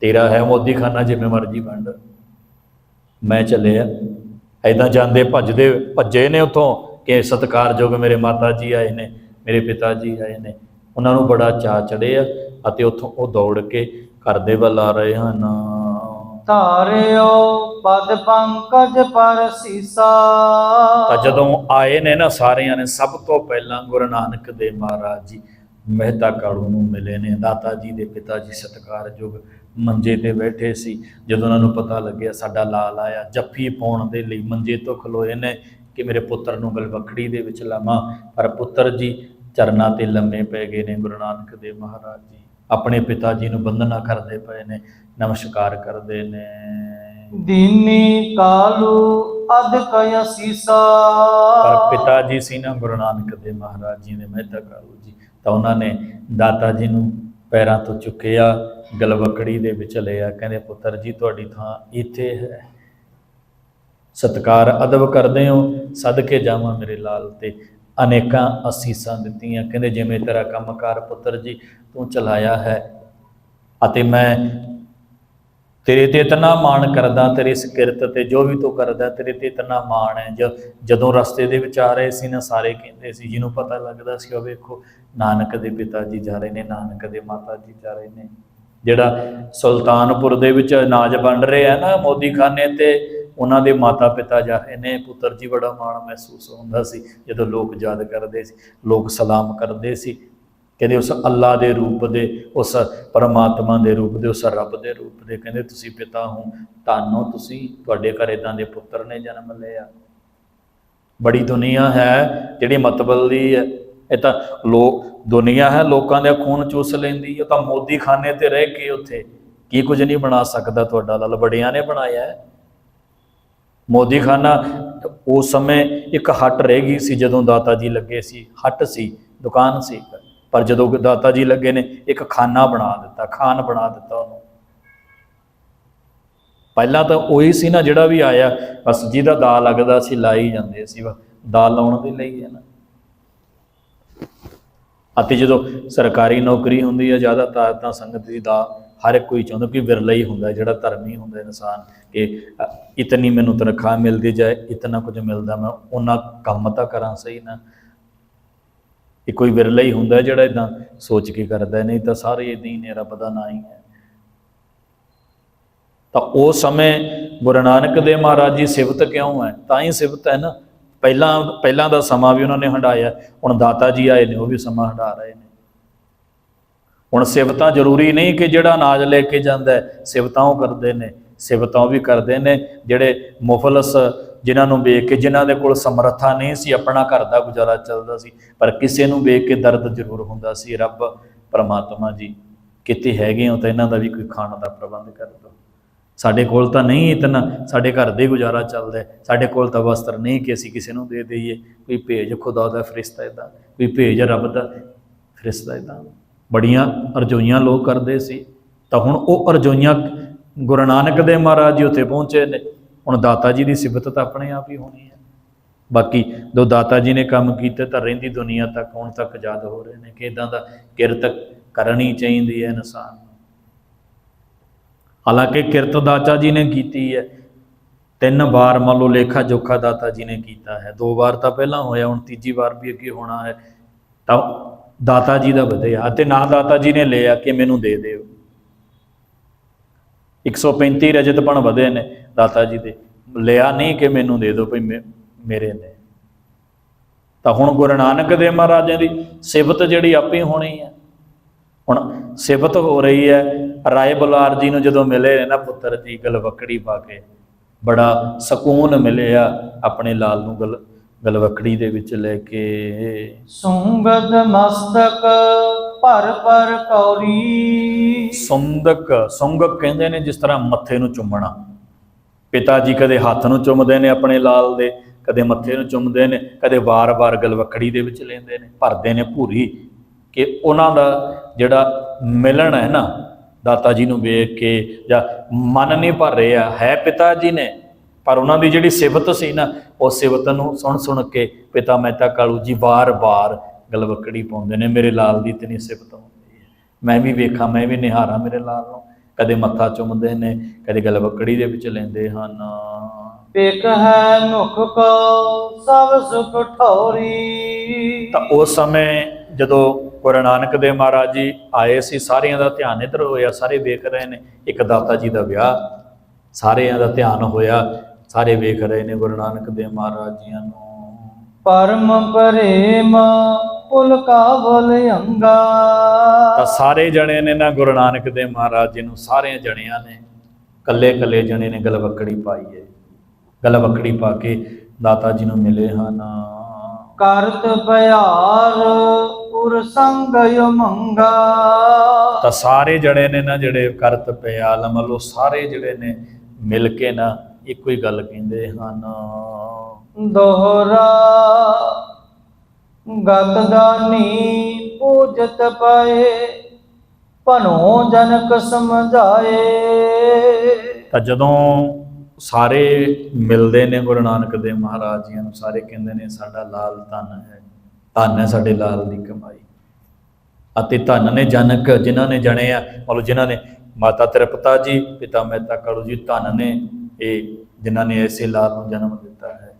ਤੇਰਾ ਹੈ ਮੋਦੀ ਖਾਨਾ ਜਿਵੇਂ ਮਰਜ਼ੀ ਵੰਡ। ਮੈਂ ਚੱਲਿਆ ਐਦਾਂ ਜਾਂਦੇ ਭੱਜਦੇ ਭੱਜੇ ਨੇ ਉਥੋਂ ਕਿ ਸਤਿਕਾਰਯੋਗ ਮੇਰੇ ਮਾਤਾ ਜੀ ਆਏ ਨੇ ਮੇਰੇ ਪਿਤਾ ਜੀ ਆਏ ਨੇ। ਉਹਨਾਂ ਨੂੰ ਬੜਾ ਚਾਅ ਚੜਿਆ ਅਤੇ ਉਥੋਂ ਉਹ ਦੌੜ ਕੇ ਘਰ ਦੇ ਵੱਲ ਆ ਰਹੇ ਹਨ। ਧਾਰਿਓ ਪਦ ਪੰਕਜ ਪਰ ਸੀਸਾ। ਤਾਂ ਜਦੋਂ ਆਏ ਨੇ ਨਾ ਸਾਰਿਆਂ ਨੇ ਸਭ ਤੋਂ ਪਹਿਲਾਂ ਗੁਰੂ ਨਾਨਕ ਦੇਵ ਮਹਾਰਾਜ ਜੀ ਮਹਿਤਾ ਕਾਲੂ ਨੂੰ ਮਿਲੇ ਨੇ। ਦਾਤਾ ਜੀ ਦੇ ਪਿਤਾ ਜੀ ਸਤਿਕਾਰਯੋਗ ਮੰਜੇ ਤੇ ਬੈਠੇ ਸੀ। ਜਦੋਂ ਉਹਨਾਂ ਨੂੰ ਪਤਾ ਲੱਗਿਆ ਸਾਡਾ ਲਾਲ ਆਇਆ ਜੱਫੀ ਪਾਉਣ ਦੇ ਲਈ ਮੰਜੇ ਤੋਂ ਖਲੋਏ ਨੇ ਕਿ ਮੇਰੇ ਪੁੱਤਰ ਨੂੰ ਗਲਵਕੜੀ ਦੇ ਵਿੱਚ ਲਾਵਾਂ। ਪਰ ਪੁੱਤਰ ਜੀ ਚਰਨਾਂ ਤੇ ਲੰਮੇ ਪੈ ਗਏ ਨੇ ਗੁਰੂ ਨਾਨਕ ਦੇਵ ਮਹਾਰਾਜ ਜੀ। ਆਪਣੇ ਪਿਤਾ ਜੀ ਨੂੰ ਬੰਦਨਾ ਕਰਦੇ ਪਏ ਨੇ ਨਮਸਕਾਰ ਕਰਦੇ ਨੇ। ਦੀਨੀ ਕਾਲੂ ਅਦ ਕਯ ਸੀਸਾ ਪਰ ਪਿਤਾ ਜੀ ਸੀ ਨਾ ਗੁਰੂ ਨਾਨਕ ਦੇਵ ਮਹਾਰਾਜ ਜੀ ਦੇ ਮਹਿਤਾ ਕਾਲੂ ਜੀ। ਤਾਂ ਉਹਨਾਂ ਨੇ ਦਾਤਾ ਜੀ ਨੂੰ ਪੈਰਾਂ ਤੋਂ ਚੁੱਕਿਆ, ਗਲਵਕੜੀ ਦੇ ਵਿੱਚ ਲਿਆ, ਕਹਿੰਦੇ, ਪੁੱਤਰ ਜੀ, ਤੁਹਾਡੀ ਥਾਂ ਇੱਥੇ ਹੈ। ਸਤਕਾਰ ਅਦਬ ਕਰਦੇ ਹੋ, ਸਦਕੇ ਜਾਵਾਂ ਮੇਰੇ ਲਾਲ ਤੇ। ਅਨੇਕਾਂ ਅਸੀਸਾਂ ਦਿੱਤੀਆਂ, ਕਹਿੰਦੇ, ਜਿਵੇਂ ਤੇਰਾ ਕੰਮਕਾਰ ਪੁੱਤਰ ਜੀ, ਤੂੰ ਚਲਾਇਆ ਹੈ ਅਤੇ ਮੈਂ ਤੇਰੇ ਤੇ ਇਤਨਾ ਮਾਣ ਕਰਦਾ, ਤੇਰੀ ਇਸ ਤੇ ਜੋ ਵੀ ਤੂੰ ਕਰਦਾ, ਤੇਰੇ ਤੇ ਇਤਨਾ ਮਾਣ ਹੈ। ਜਦੋਂ ਰਸਤੇ ਦੇ ਵਿੱਚ ਆ ਰਹੇ ਸੀ ਨਾ, ਸਾਰੇ ਕਹਿੰਦੇ ਸੀ, ਜਿਹਨੂੰ ਪਤਾ ਲੱਗਦਾ ਸੀ, ਉਹ ਵੇਖੋ, ਨਾਨਕ ਦੇ ਪਿਤਾ ਜੀ ਜਾ ਰਹੇ ਨੇ, ਨਾਨਕ ਦੇ ਮਾਤਾ ਜੀ ਜਾ ਰਹੇ ਨੇ। ਜਿਹੜਾ ਸੁਲਤਾਨਪੁਰ ਦੇ ਵਿੱਚ ਅਨਾਜ ਵੰਡ ਰਹੇ ਆ ਨਾ ਮੋਦੀ ਖਾਨੇ ਤੇ, ਉਹਨਾਂ ਦੇ ਮਾਤਾ ਪਿਤਾ ਜਾ ਰਹੇ ਨੇ। ਪੁੱਤਰ ਜੀ, ਬੜਾ ਮਾਣ ਮਹਿਸੂਸ ਹੁੰਦਾ ਸੀ, ਜਦੋਂ ਲੋਕ ਯਾਦ ਕਰਦੇ ਸੀ, ਲੋਕ ਸਲਾਮ ਕਰਦੇ ਸੀ। ਕਹਿੰਦੇ ਉਸ ਅੱਲਾ ਦੇ ਰੂਪ ਦੇ, ਉਸ ਪਰਮਾਤਮਾ ਦੇ ਰੂਪ ਦੇ, ਉਸ ਰੱਬ ਦੇ ਰੂਪ ਦੇ, ਕਹਿੰਦੇ ਤੁਸੀਂ ਪਿਤਾ ਹੋ, ਧੰਨ ਤੁਸੀਂ, ਤੁਹਾਡੇ ਘਰ ਇਦਾਂ ਦੇ ਪੁੱਤਰ ਨੇ ਜਨਮ ਲਿਆ। ਬੜੀ ਦੁਨੀਆ ਹੈ ਜਿਹੜੀ ਮਤਬਲ ਦੀ ਹੈ। ਇਹ ਤਾਂ ਲੋਕ ਦੁਨੀਆ ਹੈ, ਲੋਕਾਂ ਦੇ ਖੂਨ ਚੂਸ ਲੈਂਦੀ ਹੈ, ਉਹ ਤਾਂ ਮੋਦੀ ਖਾਨੇ ਤੇ ਰਹਿ ਕੇ ਉੱਥੇ। ਕੀ ਕੁਝ ਨਹੀਂ ਬਣਾ ਸਕਦਾ ਤੁਹਾਡਾ ਲਾਲ, ਬੜਿਆਂ ਨੇ ਬਣਾਇਆ ਹੈ। ਮੋਦੀ ਖਾਨਾ ਉਸ ਸਮੇਂ ਇੱਕ ਹੱਟ ਰਹਿ ਗਈ ਸੀ ਜਦੋਂ ਦਾਤਾ ਜੀ ਲੱਗੇ ਸੀ, ਹੱਟ ਸੀ, ਦੁਕਾਨ ਸੀ ਪਰ ਜਦੋਂ ਦਾਤਾ ਜੀ ਲੱਗੇ ਨੇ, ਇੱਕ ਖਾਨਾ ਬਣਾ ਦਿੱਤਾ, ਖਾਨ ਬਣਾ ਦਿੱਤਾ ਉਹਨੂੰ। ਪਹਿਲਾਂ ਤਾਂ ਉਹੀ ਸੀ ਨਾ ਜਿਹੜਾ ਵੀ ਆਇਆ, ਬਸ ਜਿਹਦਾ ਦਾ ਲੱਗਦਾ ਸੀ ਲਾਈ ਜਾਂਦੇ ਸੀ, ਬਸ ਦਾ ਲਾਉਣ ਦੇ ਲਈ ਹੈ ਨਾ। ਅਤੇ ਜਦੋਂ ਸਰਕਾਰੀ ਨੌਕਰੀ ਹੁੰਦੀ ਹੈ, ਜ਼ਿਆਦਾਤਰ ਤਾਂ ਸੰਗਤ ਦੀ ਦਾ ਹਰ ਇੱਕ ਕੋਈ ਚਾਹੁੰਦਾ ਕਿ ਵਿਰਲਾ ਹੀ ਹੁੰਦਾ, ਜਿਹੜਾ ਧਰਮੀ ਹੁੰਦਾ ਇਨਸਾਨ, ਕਿ ਇਤਨੀ ਮੈਨੂੰ ਤਨਖਾਹ ਮਿਲਦੀ ਜਾਏ, ਇਤਨਾ ਕੁਝ ਮਿਲਦਾ, ਮੈਂ ਉਹਨਾਂ ਕੰਮ ਤਾਂ ਕਰਾਂ ਸਹੀ ਨਾ। ਇਹ ਕੋਈ ਵਿਰਲਾ ਹੀ ਹੁੰਦਾ ਜਿਹੜਾ ਇਦਾਂ ਸੋਚ ਕੇ ਕਰਦਾ, ਨਹੀਂ ਤਾਂ ਸਾਰੇ ਇਦਾਂ ਹੀ ਨੇ ਰੱਬ ਦਾ ਨਾਂ ਹੀ ਹੈ। ਤਾਂ ਉਹ ਸਮੇਂ ਗੁਰੂ ਨਾਨਕ ਦੇਵ ਮਹਾਰਾਜ ਜੀ ਸਿਫਤ ਕਿਉਂ ਹੈ? ਤਾਂ ਹੀ ਸਿਫਤ ਹੈ ਨਾ। ਪਹਿਲਾਂ ਪਹਿਲਾਂ ਦਾ ਸਮਾਂ ਵੀ ਉਹਨਾਂ ਨੇ ਹੰਡਾਇਆ ਹੁਣ ਦਾਤਾ ਜੀ ਆਏ ਨੇ, ਉਹ ਵੀ ਸਮਾਂ ਹੰਡਾ ਰਹੇ ਨੇ। ਹੁਣ ਸਿਫਤਾਂ ਜ਼ਰੂਰੀ ਨਹੀਂ ਕਿ ਜਿਹੜਾ ਅਨਾਜ ਲੈ ਕੇ ਜਾਂਦਾ ਹੈ, ਸਿਫਤਾਂ ਉਹ ਕਰਦੇ ਨੇ, ਸਿਫਤਾਂ ਉਹ ਵੀ ਕਰਦੇ ਨੇ, ਜਿਹੜੇ ਮੁਫਲਸ ਜਿਨ੍ਹਾਂ ਨੂੰ ਵੇਖ ਕੇ ਜਿਨ੍ਹਾਂ ਦੇ ਕੋਲ ਸਮਰੱਥਾ ਨਹੀਂ ਸੀ, ਆਪਣਾ ਘਰ ਦਾ ਗੁਜ਼ਾਰਾ ਚੱਲਦਾ ਸੀ। ਪਰ ਕਿਸੇ ਨੂੰ ਵੇਖ ਕੇ ਦਰਦ ਜ਼ਰੂਰ ਹੁੰਦਾ ਸੀ। ਰੱਬ ਪਰਮਾਤਮਾ ਜੀ, ਕਿਤੇ ਹੈਗੇ ਹੋ ਤਾਂ ਇਹਨਾਂ ਦਾ ਵੀ ਕੋਈ ਖਾਣ ਦਾ ਪ੍ਰਬੰਧ ਕਰ ਦਿਓ। ਸਾਡੇ ਕੋਲ ਤਾਂ ਨਹੀਂ ਇਤਨਾ, ਸਾਡੇ ਘਰ ਦੇ ਗੁਜ਼ਾਰਾ ਚੱਲਦਾ ਸਾਡੇ ਕੋਲ ਤਾਂ ਵਸਤਰ ਨਹੀਂ ਕਿ ਅਸੀਂ ਕਿਸੇ ਨੂੰ ਦੇ ਦਈਏ। ਕੋਈ ਭੇਜ ਖੁਦਾ ਦਾ, ਫਰਿਸ਼ਤਾ ਇਦਾਂ ਕੋਈ ਭੇਜ ਰੱਬ ਦਾ, ਫਰਿਸ਼ਤਾ ਇਦਾਂ ਬੜੀਆਂ ਅਰਜ਼ੋਈਆਂ ਲੋਕ ਕਰਦੇ ਸੀ। ਤਾਂ ਹੁਣ ਉਹ ਅਰਜ਼ੋਈਆਂ ਗੁਰੂ ਨਾਨਕ ਦੇਵ ਮਹਾਰਾਜ ਜੀ ਉੱਥੇ ਪਹੁੰਚੇ ਨੇ। ਹੁਣ ਦਾਤਾ ਜੀ ਦੀ ਸਿਫਤ ਤਾਂ ਆਪਣੇ ਆਪ ਹੀ ਹੋਣੀ ਹੈ। ਬਾਕੀ ਦੋ ਦਾਤਾ ਜੀ ਨੇ ਕੰਮ ਕੀਤੇ ਤਾਂ ਰਹਿੰਦੀ ਦੁਨੀਆ ਤੱਕ, ਹੁਣ ਤੱਕ ਯਾਦ ਹੋ ਰਹੇ ਨੇ ਕਿ ਇਦਾਂ ਦਾ ਕਿਰਤ ਕਰਨੀ ਚਾਹੀਦੀ ਹੈ ਇਨਸਾਨ ਨੂੰ। ਹਾਲਾਂਕਿ ਕਿਰਤ ਦਾਤਾ ਜੀ ਨੇ ਕੀਤੀ ਹੈ। ਤਿੰਨ ਵਾਰ ਮੰਨ ਲਓ ਲੇਖਾ ਜੋਖਾ ਦਾਤਾ ਜੀ ਨੇ ਕੀਤਾ ਹੈ। ਦੋ ਵਾਰ ਤਾਂ ਪਹਿਲਾਂ ਹੋਇਆ, ਹੁਣ ਤੀਜੀ ਵਾਰ ਵੀ ਅੱਗੇ ਹੋਣਾ ਹੈ। ਤਾਂ ਦਾਤਾ ਜੀ ਦਾ ਵਧਿਆ ਅਤੇ ਨਾ ਦਾਤਾ ਜੀ ਨੇ ਲਿਆ ਕਿ ਮੈਨੂੰ ਦੇ ਦਿਓ। 135 ਰਜਤ ਬਣ ਵਧੇ ਨੇ। ਦਾਤਾ ਜੀ ਦੇ ਲਿਆ ਨਹੀਂ ਕਿ ਮੈਨੂੰ ਦੇ ਦਿਓ ਭਈ ਮੇਰੇ ਨੇ। ਤਾਂ ਹੁਣ ਗੁਰੂ ਨਾਨਕ ਦੇਵ ਮਹਾਰਾਜਾਂ ਦੀ ਸਿਫਤ ਜਿਹੜੀ ਆਪੇ ਹੋਣੀ ਹੈ। ਹੁਣ ਸਿਫਤ ਹੋ ਰਹੀ ਹੈ ਰਾਏ ਬੁਲਾਰ ਜੀ ਨੂੰ ਜਦੋਂ ਮਿਲੇ ਨੇ ਨਾ ਪੁੱਤਰ ਜੀ ਗਲਵਕੜੀ ਪਾ ਕੇ ਬੜਾ ਸਕੂਨ ਮਿਲਿਆ ਆਪਣੇ ਲਾਲ ਨੂੰ ਗਲ ਗਲਵਕੜੀ ਦੇ ਵਿੱਚ ਲੈ ਕੇ। ਸੁੰਗਦ ਮਸਤਕ ਭਰ ਭਰ ਕੌਰੀ। ਸੁੰਦਕ ਸੁੰਗਕ ਕਹਿੰਦੇ ਨੇ ਜਿਸ ਤਰ੍ਹਾਂ ਮੱਥੇ ਨੂੰ ਚੁੰਮਣਾ। ਪਿਤਾ ਜੀ ਕਦੇ ਹੱਥ ਨੂੰ ਚੁੰਮਦੇ ਨੇ ਆਪਣੇ ਲਾਲ ਦੇ, ਕਦੇ ਮੱਥੇ ਨੂੰ ਚੁੰਮਦੇ ਨੇ, ਕਦੇ ਵਾਰ-ਵਾਰ ਗਲਵਕੜੀ ਦੇ ਵਿੱਚ ਲੈਂਦੇ ਨੇ, ਭਰਦੇ ਨੇ ਭੂਰੀ। ਕਿ ਉਹਨਾਂ ਦਾ ਜਿਹੜਾ ਮਿਲਣ ਹੈ ਨਾ, ਦਾਤਾ ਜੀ ਨੂੰ ਵੇਖ ਕੇ ਜਾਂ ਮਨ ਨਹੀਂ ਭਰ ਰਿਹਾ, ਹੈ ਪਿਤਾ ਜੀ ਨੇ, ਪਰ ਉਹਨਾਂ ਦੀ ਜਿਹੜੀ ਸਿਫਤ ਸੀ ਨਾ, ਉਹ ਸਿਫਤ ਨੂੰ ਸੁਣ ਸੁਣ ਕੇ ਪਿਤਾ ਮਹਿਤਾ ਕਾਲੂ ਜੀ ਵਾਰ-ਵਾਰ ਗਲਵਕੜੀ ਪਾਉਂਦੇ ਨੇ, ਮੇਰੇ ਲਾਲ ਦੀ ਇਤਨੀ ਸਿਫਤ ਹੁੰਦੀ ਹੈ। ਮੈਂ ਵੀ ਵੇਖਾਂ, ਮੈਂ ਵੀ ਨਿਹਾਰਾਂ ਮੇਰੇ ਲਾਲ ਨੂੰ। ਕਦੇ ਮੱਥਾ ਚੁੰਮਦੇ ਨੇ ਕਦੇ ਗਲਵਕੜੀ ਦੇ ਵਿੱਚ ਲੈਂਦੇ ਹਨ। ਪਿਕ ਹੈ ਨੁਖ ਕੋ ਸਭ ਸੁਖ ਠੌਰੀ। ਤਾਂ ਉਸ ਸਮੇਂ ਜਦੋਂ ਗੁਰੂ ਨਾਨਕ ਦੇਵ ਮਹਾਰਾਜ ਜੀ ਆਏ ਸੀ ਸਾਰਿਆਂ ਦਾ ਧਿਆਨ ਇੱਧਰ ਹੋਇਆ ਸਾਰੇ ਵੇਖ ਰਹੇ ਨੇ ਇੱਕ ਦਾਤਾ ਜੀ ਦਾ ਵਿਆਹ ਸਾਰਿਆਂ ਦਾ ਧਿਆਨ ਹੋਇਆ ਸਾਰੇ ਵੇਖ ਰਹੇ ਨੇ ਗੁਰੂ ਨਾਨਕ ਦੇਵ ਮਹਾਰਾਜ ਜੀਆਂ ਨੂੰ। ਪਰਮ ਪ੍ਰੇਮ ਪੁਲ ਕਾਬਲ ਅੰਗਾ। ਤਾਂ ਸਾਰੇ ਜਣੇ ਨੇ ਨਾ ਗੁਰੂ ਨਾਨਕ ਦੇਵ ਮਹਾਰਾਜ ਜੀ ਨੂੰ ਸਾਰੇ ਜਣਿਆਂ ਨੇ ਕੱਲੇ ਕੱਲੇ ਜਣੇ ਨੇ ਗਲਵਕੜੀ ਪਾਈ ਹੈ ਗਲਵਕੜੀ ਪਾ ਕੇ ਦਾਤਾ ਜੀ ਨੂੰ ਮਿਲੇ ਹਨ ਕਰਤ ਪਿਆਰ ਪੁਰ ਸੰਗ ਮੰਗਾ। ਤਾਂ ਸਾਰੇ ਜਣੇ ਨੇ ਨਾ ਜਿਹੜੇ ਕਰਤ ਪਿਆਲ ਮਤਲਬ ਸਾਰੇ ਜਿਹੜੇ ਨੇ ਮਿਲ ਕੇ ਨਾ ਇੱਕੋ ਹੀ ਗੱਲ ਕਹਿੰਦੇ ਹਨ। ਦੋਹਰਾ ਗਤ ਦਾਨੀ ਪੂਜਤ ਪਏ ਭਨੋ ਜਨਕ ਸਮਝਾਏ। ਤਾਂ ਜਦੋਂ ਸਾਰੇ ਮਿਲਦੇ ਨੇ ਗੁਰੂ ਨਾਨਕ ਦੇਵ ਮਹਾਰਾਜ ਜੀ ਨੂੰ ਸਾਰੇ ਕਹਿੰਦੇ ਨੇ ਸਾਡਾ ਲਾਲ ਧਨ ਹੈ ਧਨ ਹੈ ਸਾਡੇ ਲਾਲ ਦੀ ਕਮਾਈ। ਅਤੇ ਧਨ ਨੇ ਜਨਕ ਜਿਨ੍ਹਾਂ ਨੇ ਜਣੇ ਆ ਮਤਲਬ ਜਿਨ੍ਹਾਂ ਨੇ ਮਾਤਾ ਤ੍ਰਿਪਤਾ ਜੀ ਪਿਤਾ ਮਹਿਤਾ ਕਾਲੂ ਜੀ ਧਨ ਨੇ ਇਹ ਜਿਨ੍ਹਾਂ ਨੇ ਐਸੇ ਲਾਲ ਨੂੰ ਜਨਮ ਦਿੱਤਾ ਹੈ।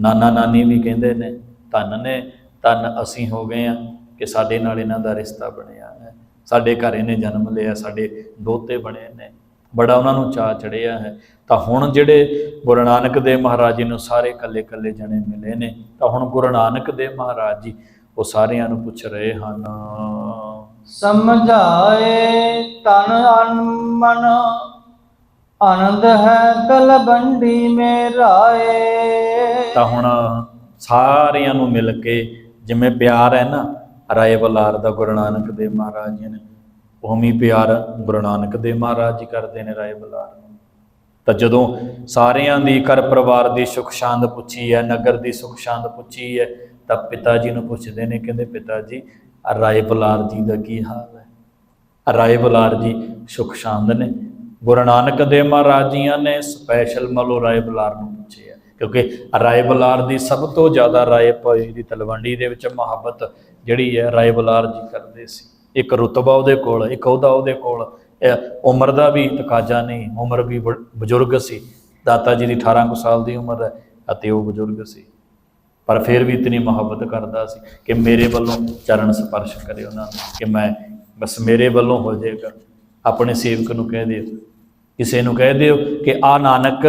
ਨਾਨਾ ਨਾਨੀ ਵੀ ਕਹਿੰਦੇ ਨੇ, ਧਨ ਨੇ, ਧਨ ਅਸੀਂ ਹੋ ਗਏ ਆ ਕਿ ਸਾਡੇ ਨਾਲ ਇਹਨਾਂ ਦਾ ਰਿਸ਼ਤਾ ਬਣਿਆ ਹੈ। ਸਾਡੇ ਘਰ ਇਹਨੇ ਜਨਮ ਲਿਆ, ਸਾਡੇ ਦੋਤੇ ਬਣੇ ਨੇ, ਬੜਾ ਉਹਨਾਂ ਨੂੰ ਚਾਅ ਚੜਿਆ ਹੈ। ਤਾਂ ਹੁਣ ਜਿਹੜੇ ਗੁਰੂ ਨਾਨਕ ਦੇਵ ਮਹਾਰਾਜ ਜੀ ਨੂੰ ਸਾਰੇ ਕੱਲੇ ਕੱਲੇ ਜਣੇ ਮਿਲੇ ਨੇ, ਤਾਂ ਹੁਣ ਗੁਰੂ ਨਾਨਕ ਦੇਵ ਮਹਾਰਾਜ ਜੀ ਉਹ ਸਾਰਿਆਂ ਨੂੰ ਪੁੱਛ ਰਹੇ ਹਨ। ਸਮਝਾਏ ਤਨ ਅਨ ਮਨ ਆਨੰਦ ਹੈ ਤਲਬੰਡੀ ਮੇ ਰਾਏ। ਤਾਂ ਹੁਣ ਸਾਰਿਆਂ ਨੂੰ ਮਿਲ ਕੇ ਜਿਵੇਂ ਪਿਆਰ ਹੈ ਨਾ, ਰਾਏ ਬਲਾਰ ਦਾ ਗੁਰੂ ਨਾਨਕ ਦੇਵ ਮਹਾਰਾਜ ਜੀ ਨੇ, ਉਵੇਂ ਪਿਆਰ ਗੁਰੂ ਨਾਨਕ ਦੇਵ ਮਹਾਰਾਜ ਜੀ ਕਰਦੇ ਨੇ ਰਾਏ ਬਲਾਰ ਨੂੰ। ਤਾਂ ਜਦੋਂ ਸਾਰਿਆਂ ਦੀ ਘਰ ਪਰਿਵਾਰ ਦੀ ਸੁਖ ਸ਼ਾਂਤ ਪੁੱਛੀ ਹੈ, ਨਗਰ ਦੀ ਸੁਖ ਸ਼ਾਂਤ ਪੁੱਛੀ ਹੈ, ਤਾਂ ਪਿਤਾ ਜੀ ਨੂੰ ਪੁੱਛਦੇ ਨੇ, ਕਹਿੰਦੇ ਪਿਤਾ ਜੀ, ਰਾਏ ਬਲਾਰ ਜੀ ਦਾ ਕੀ ਹਾਲ ਹੈ? ਰਾਏ ਬਲਾਰ ਜੀ ਸੁਖ ਸ਼ਾਂਤ ਨੇ ਗੁਰੂ ਨਾਨਕ ਦੇਵ ਮਹਾਰਾਜ ਜੀਆਂ ਨੇ ਸਪੈਸ਼ਲ ਮਲੋ ਰਾਏ ਬਲਾਰ ਨੂੰ ਪੁੱਛਿਆ। ਕਿਉਂਕਿ ਰਾਏ ਬਲਾਰ ਦੀ ਸਭ ਤੋਂ ਜ਼ਿਆਦਾ ਰਾਏ ਭਾਈ ਦੀ ਤਲਵੰਡੀ ਦੇ ਵਿੱਚ ਮੁਹੱਬਤ ਜਿਹੜੀ ਹੈ, ਰਾਏ ਬਲਾਰ ਜੀ ਕਰਦੇ ਸੀ। ਇੱਕ ਰੁਤਬਾ ਉਹਦੇ ਕੋਲ, ਇੱਕ ਉਹਦਾ ਉਹਦੇ ਕੋਲ। ਇਹ ਉਮਰ ਦਾ ਵੀ ਤਕਾਜ਼ਾ ਨਹੀਂ, ਉਮਰ ਵੀ ਬ- ਬਜ਼ੁਰਗ ਸੀ। ਦਾਤਾ ਜੀ ਦੀ 18 ਕੁ ਸਾਲ ਦੀ ਉਮਰ ਹੈ ਅਤੇ ਉਹ ਬਜ਼ੁਰਗ ਸੀ। ਪਰ ਫਿਰ ਵੀ ਇਤਨੀ ਮੁਹੱਬਤ ਕਰਦਾ ਸੀ ਕਿ ਮੇਰੇ ਵੱਲੋਂ ਚਰਨ ਸਪਰਸ਼ ਕਰੇ ਉਹਨਾਂ ਨੂੰ ਕਿ ਮੈਂ ਬਸ ਮੇਰੇ ਵੱਲੋਂ ਹੋ ਜਾਏਗਾ। ਆਪਣੇ ਸੇਵਕ ਨੂੰ ਕਹਿ ਦਿਓ। ਕਿਸੇ ਨੂੰ ਕਹਿ ਦਿਓ ਕਿ ਆ ਨਾਨਕ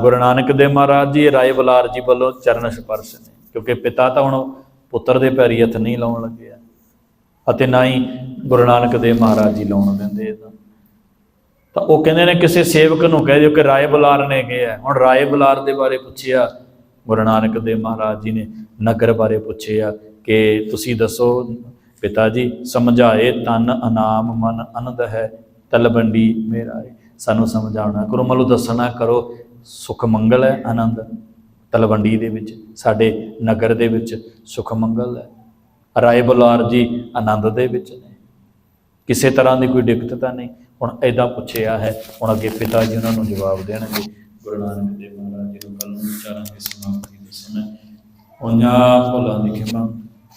ਗੁਰੂ ਨਾਨਕ ਦੇਵ ਮਹਾਰਾਜ ਜੀ ਰਾਏ ਬਲਾਰ ਜੀ ਵੱਲੋਂ ਚਰਨ ਸਪਰਸ਼ ਨੇ। ਕਿਉਂਕਿ ਪਿਤਾ ਤਾਂ ਹੁਣ ਪੁੱਤਰ ਦੇ ਪੈਰੀ ਹੱਥ ਨਹੀਂ ਲਾਉਣ ਲੱਗੇ ਆ ਅਤੇ ਨਾ ਹੀ ਗੁਰੂ ਨਾਨਕ ਦੇਵ ਮਹਾਰਾਜ ਜੀ ਲਾਉਣ ਦਿੰਦੇ ਇਹ ਤਾਂ। ਤਾਂ ਉਹ ਕਹਿੰਦੇ ਨੇ ਕਿਸੇ ਸੇਵਕ ਨੂੰ ਕਹਿ ਦਿਓ ਕਿ ਰਾਏ ਬਲਾਰ ਨੇ ਕਿਹਾ ਹੁਣ ਰਾਏ ਬਲਾਰ ਦੇ ਬਾਰੇ ਪੁੱਛਿਆ, ਗੁਰੂ ਨਾਨਕ ਦੇਵ ਮਹਾਰਾਜ ਜੀ ਨੇ ਨਗਰ ਬਾਰੇ ਪੁੱਛਿਆ ਕਿ ਤੁਸੀਂ ਦੱਸੋ ਪਿਤਾ ਜੀ, ਸਮਝਾਏ ਤਨ ਅਨਾਮ, ਮਨ ਅਨੰਦ ਹੈ ਤਲਬੰਡੀ ਮੇਰਾ ਸਾਨੂੰ ਸਮਝਾਉਣਾ ਕਰੋ ਮਤਲਬ ਦੱਸਣਾ, ਕਰੋ, ਸੁਖ ਮੰਗਲ ਹੈ, ਆਨੰਦ। ਤਲਵੰਡੀ ਦੇ ਵਿੱਚ, ਸਾਡੇ ਨਗਰ ਦੇ ਵਿੱਚ ਸੁਖ ਮੰਗਲ ਹੈ। ਰਾਏ ਬੁਲਾਰ ਜੀ ਆਨੰਦ ਦੇ ਵਿੱਚ ਨੇ। ਕਿਸੇ ਤਰ੍ਹਾਂ ਦੀ ਕੋਈ ਦਿੱਕਤ ਤਾਂ ਨਹੀਂ। ਹੁਣ ਐਦਾਂ ਪੁੱਛਿਆ ਹੈ, ਹੁਣ ਅੱਗੇ ਪਿਤਾ ਜੀ ਉਹਨਾਂ ਨੂੰ ਜਵਾਬ ਦੇਣਗੇ। ਗੁਰੂ ਨਾਨਕ ਦੇਵ ਮਹਾਰਾਜ ਜੀ ਨੂੰ ਕੱਲ ਨੂੰ ਵਿਚਾਰਾਂਗੇ ਸਮਾਪਤੀ ਦੱਸਣਾ ਉਹਨਾਂ ਭੁੱਲਾਂ ਦੀ ਖਿਮਾ